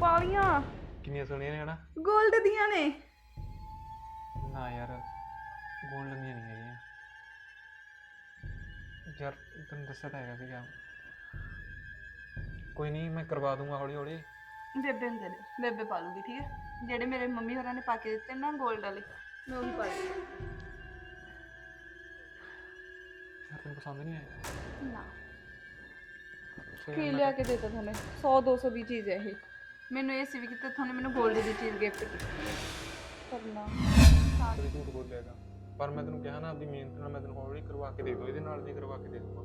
ਵਾਲੀਆਂ। ਕਿੰਨੀਆਂ ਸੋਹਣੀਆਂ ਨੇ ਹਨਾ? 골ਡ ਦੀਆਂ ਨੇ। ਨਾ ਯਾਰ ਗੋਲਡ ਦੀਆਂ ਨਹੀਂ ਹੈਗੀਆਂ। ਯਾਰ ਤੈਨੂੰ ਦੱਸਿਆ ਤਾਂ ਹੈਗਾ ਸੀਗਾ। ਕੋਈ ਨਹੀਂ ਮੈਂ ਕਰਵਾ ਦੂੰਗਾ ਹੌਲੀ ਹੌਲੀ ਬੇਬੇ ਨੂੰ ਦੇ ਦੇ ਬੇਬੇ ਪਾ ਲੂਗੀ ਠੀਕ ਹੈ? ਜਿਹੜੇ ਮੇਰੇ ਮੰਮੀ ਹੋਰਾਂ ਨੇ ਪਾ ਕੇ ਦਿੱਤੇ ਨਾ 골ਡ ਵਾਲੇ ਮੈਂ ਉਹੀ ਪਾ ਲੂੰਗੀ ਯਾਰ ਤੈਨੂੰ ਪਸੰਦ ਨਹੀਂ ਆਇਆ ਨਾ। ਕੀ ਲਿਆ ਕੇ ਦਿੱਤਾ ਤੁਹਾਨੂੰ 100 200 ਦੀ ਚੀਜ਼ ਹੈ ਇਹ। ਮੈਨੂੰ ਇਹ ਸੀ ਵੀ ਕਿਤੇ ਤੁਹਾਨੂੰ ਮੈਨੂੰ 골ਡ ਦੀ ਚੀਜ਼ ਗਿਫਟ ਕੀਤੀ ਕਰਨਾ। ਤੇਰੇ ਝੂਠ ਬੋਲਿਆਗਾ ਪਰ ਮੈਂ ਤੈਨੂੰ ਕਿਹਾ ਨਾ ਆਪਦੀ ਮਿਹਨਤ ਨਾਲ ਮੈਂ ਤੈਨੂੰ ਹੌਲੀ ਕਰਵਾ ਕੇ ਦੇ ਦੂੰ ਇਹਦੇ ਨਾਲ ਵੀ ਕਰਵਾ ਕੇ ਦੇ ਦੂੰਗਾ।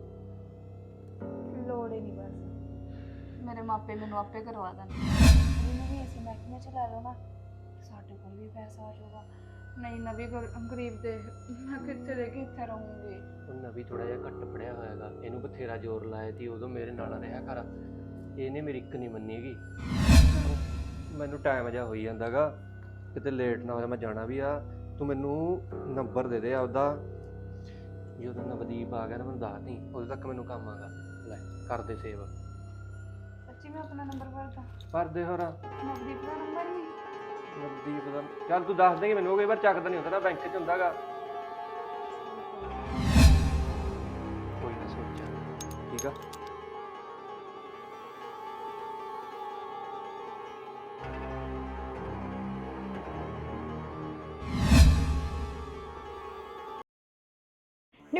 ਲੋੜ ਹੀ ਨਹੀਂ ਬਸ। ਮੇਰੇ ਮਾਪੇ ਮੈਨੂੰ ਆਪੇ ਕਰਵਾ ਦੇਣ। ਇਹਨੂੰ ਵੀ ਇਸੇ ਮਹਿਕਮੇ ਚ ਲੈ ਲਓ ਨਾ ਸਾਡੇ ਕੋਲ ਵੀ ਪੈਸਾ ਆ ਜਾਊਗਾ। ਨਹੀਂ ਨਵੀਂ ਗਰ- ਗਰੀਬ ਦੇ ਮੈਂ ਕਿੱਥੇ ਦੇ ਕਿੱਥੇ ਰਹੂੰਗੀ? ਉਹ ਨਵੀ ਥੋੜਾ ਜਿਹਾ ਘੱਟ ਪੜਿਆ ਹੋਇਆਗਾ ਇਹਨੂੰ ਬਥੇਰਾ ਜ਼ੋਰ ਲਾਇਆ ਸੀ ਉਦੋਂ ਮੇਰੇ ਨਾਲ ਰਿਹਾ ਕਰ। ਇਹਨੇ ਮੇਰੀ ਇੱਕ ਨਹੀਂ ਮੰਨੀ ਹੈਗੀ। ਮੈਨੂੰ ਟਾਈਮ ਜਿਹਾ ਹੋਈ ਜਾਂਦਾਗਾ ਕਿਤੇ ਲੇਟ ਨਾ ਹੋ ਜਾ ਮੈਂ ਜਾਣਾ ਵੀ ਆ। ਤੂੰ ਮੈਨੂੰ ਨੰਬਰ ਦੇ ਦੇ ਆਪਦਾ। ਜਦੋਂ ਨਵਦੀਪ ਆ ਗਿਆ ਨਾ ਮੈਨੂੰ ਦੱਸ ਦੀ ਉਦੋਂ ਤੱਕ ਮੈਨੂੰ ਕੰਮ ਆਗਾ। ਲੈ ਕਰ ਦੇ ਸੇਵ ਸੱਚੀ ਮੈਂ ਆਪਣਾ ਨੰਬਰ ਭਰਦਾ। ਪਰ ਦੇ ਹੋਰ। ਨਵਦੀਪ ਦਾ ਨੰਬਰ ਨਹੀਂ ਨਵਦੀਪ ਦਾ ਚੱਲ ਤੂੰ ਦੱਸ ਦੇਂਗੇ ਮੈਨੂੰ ਉਹ ਕਈ ਵਾਰ ਚੱਕਦਾ ਨਹੀਂ ਹੁੰਦਾ ਨਾ ਬੈਂਕ 'ਚ ਹੁੰਦਾਗਾ। ਕੋਈ ਨਾ ਸੋਚਾਂ ਠੀਕ ਆ?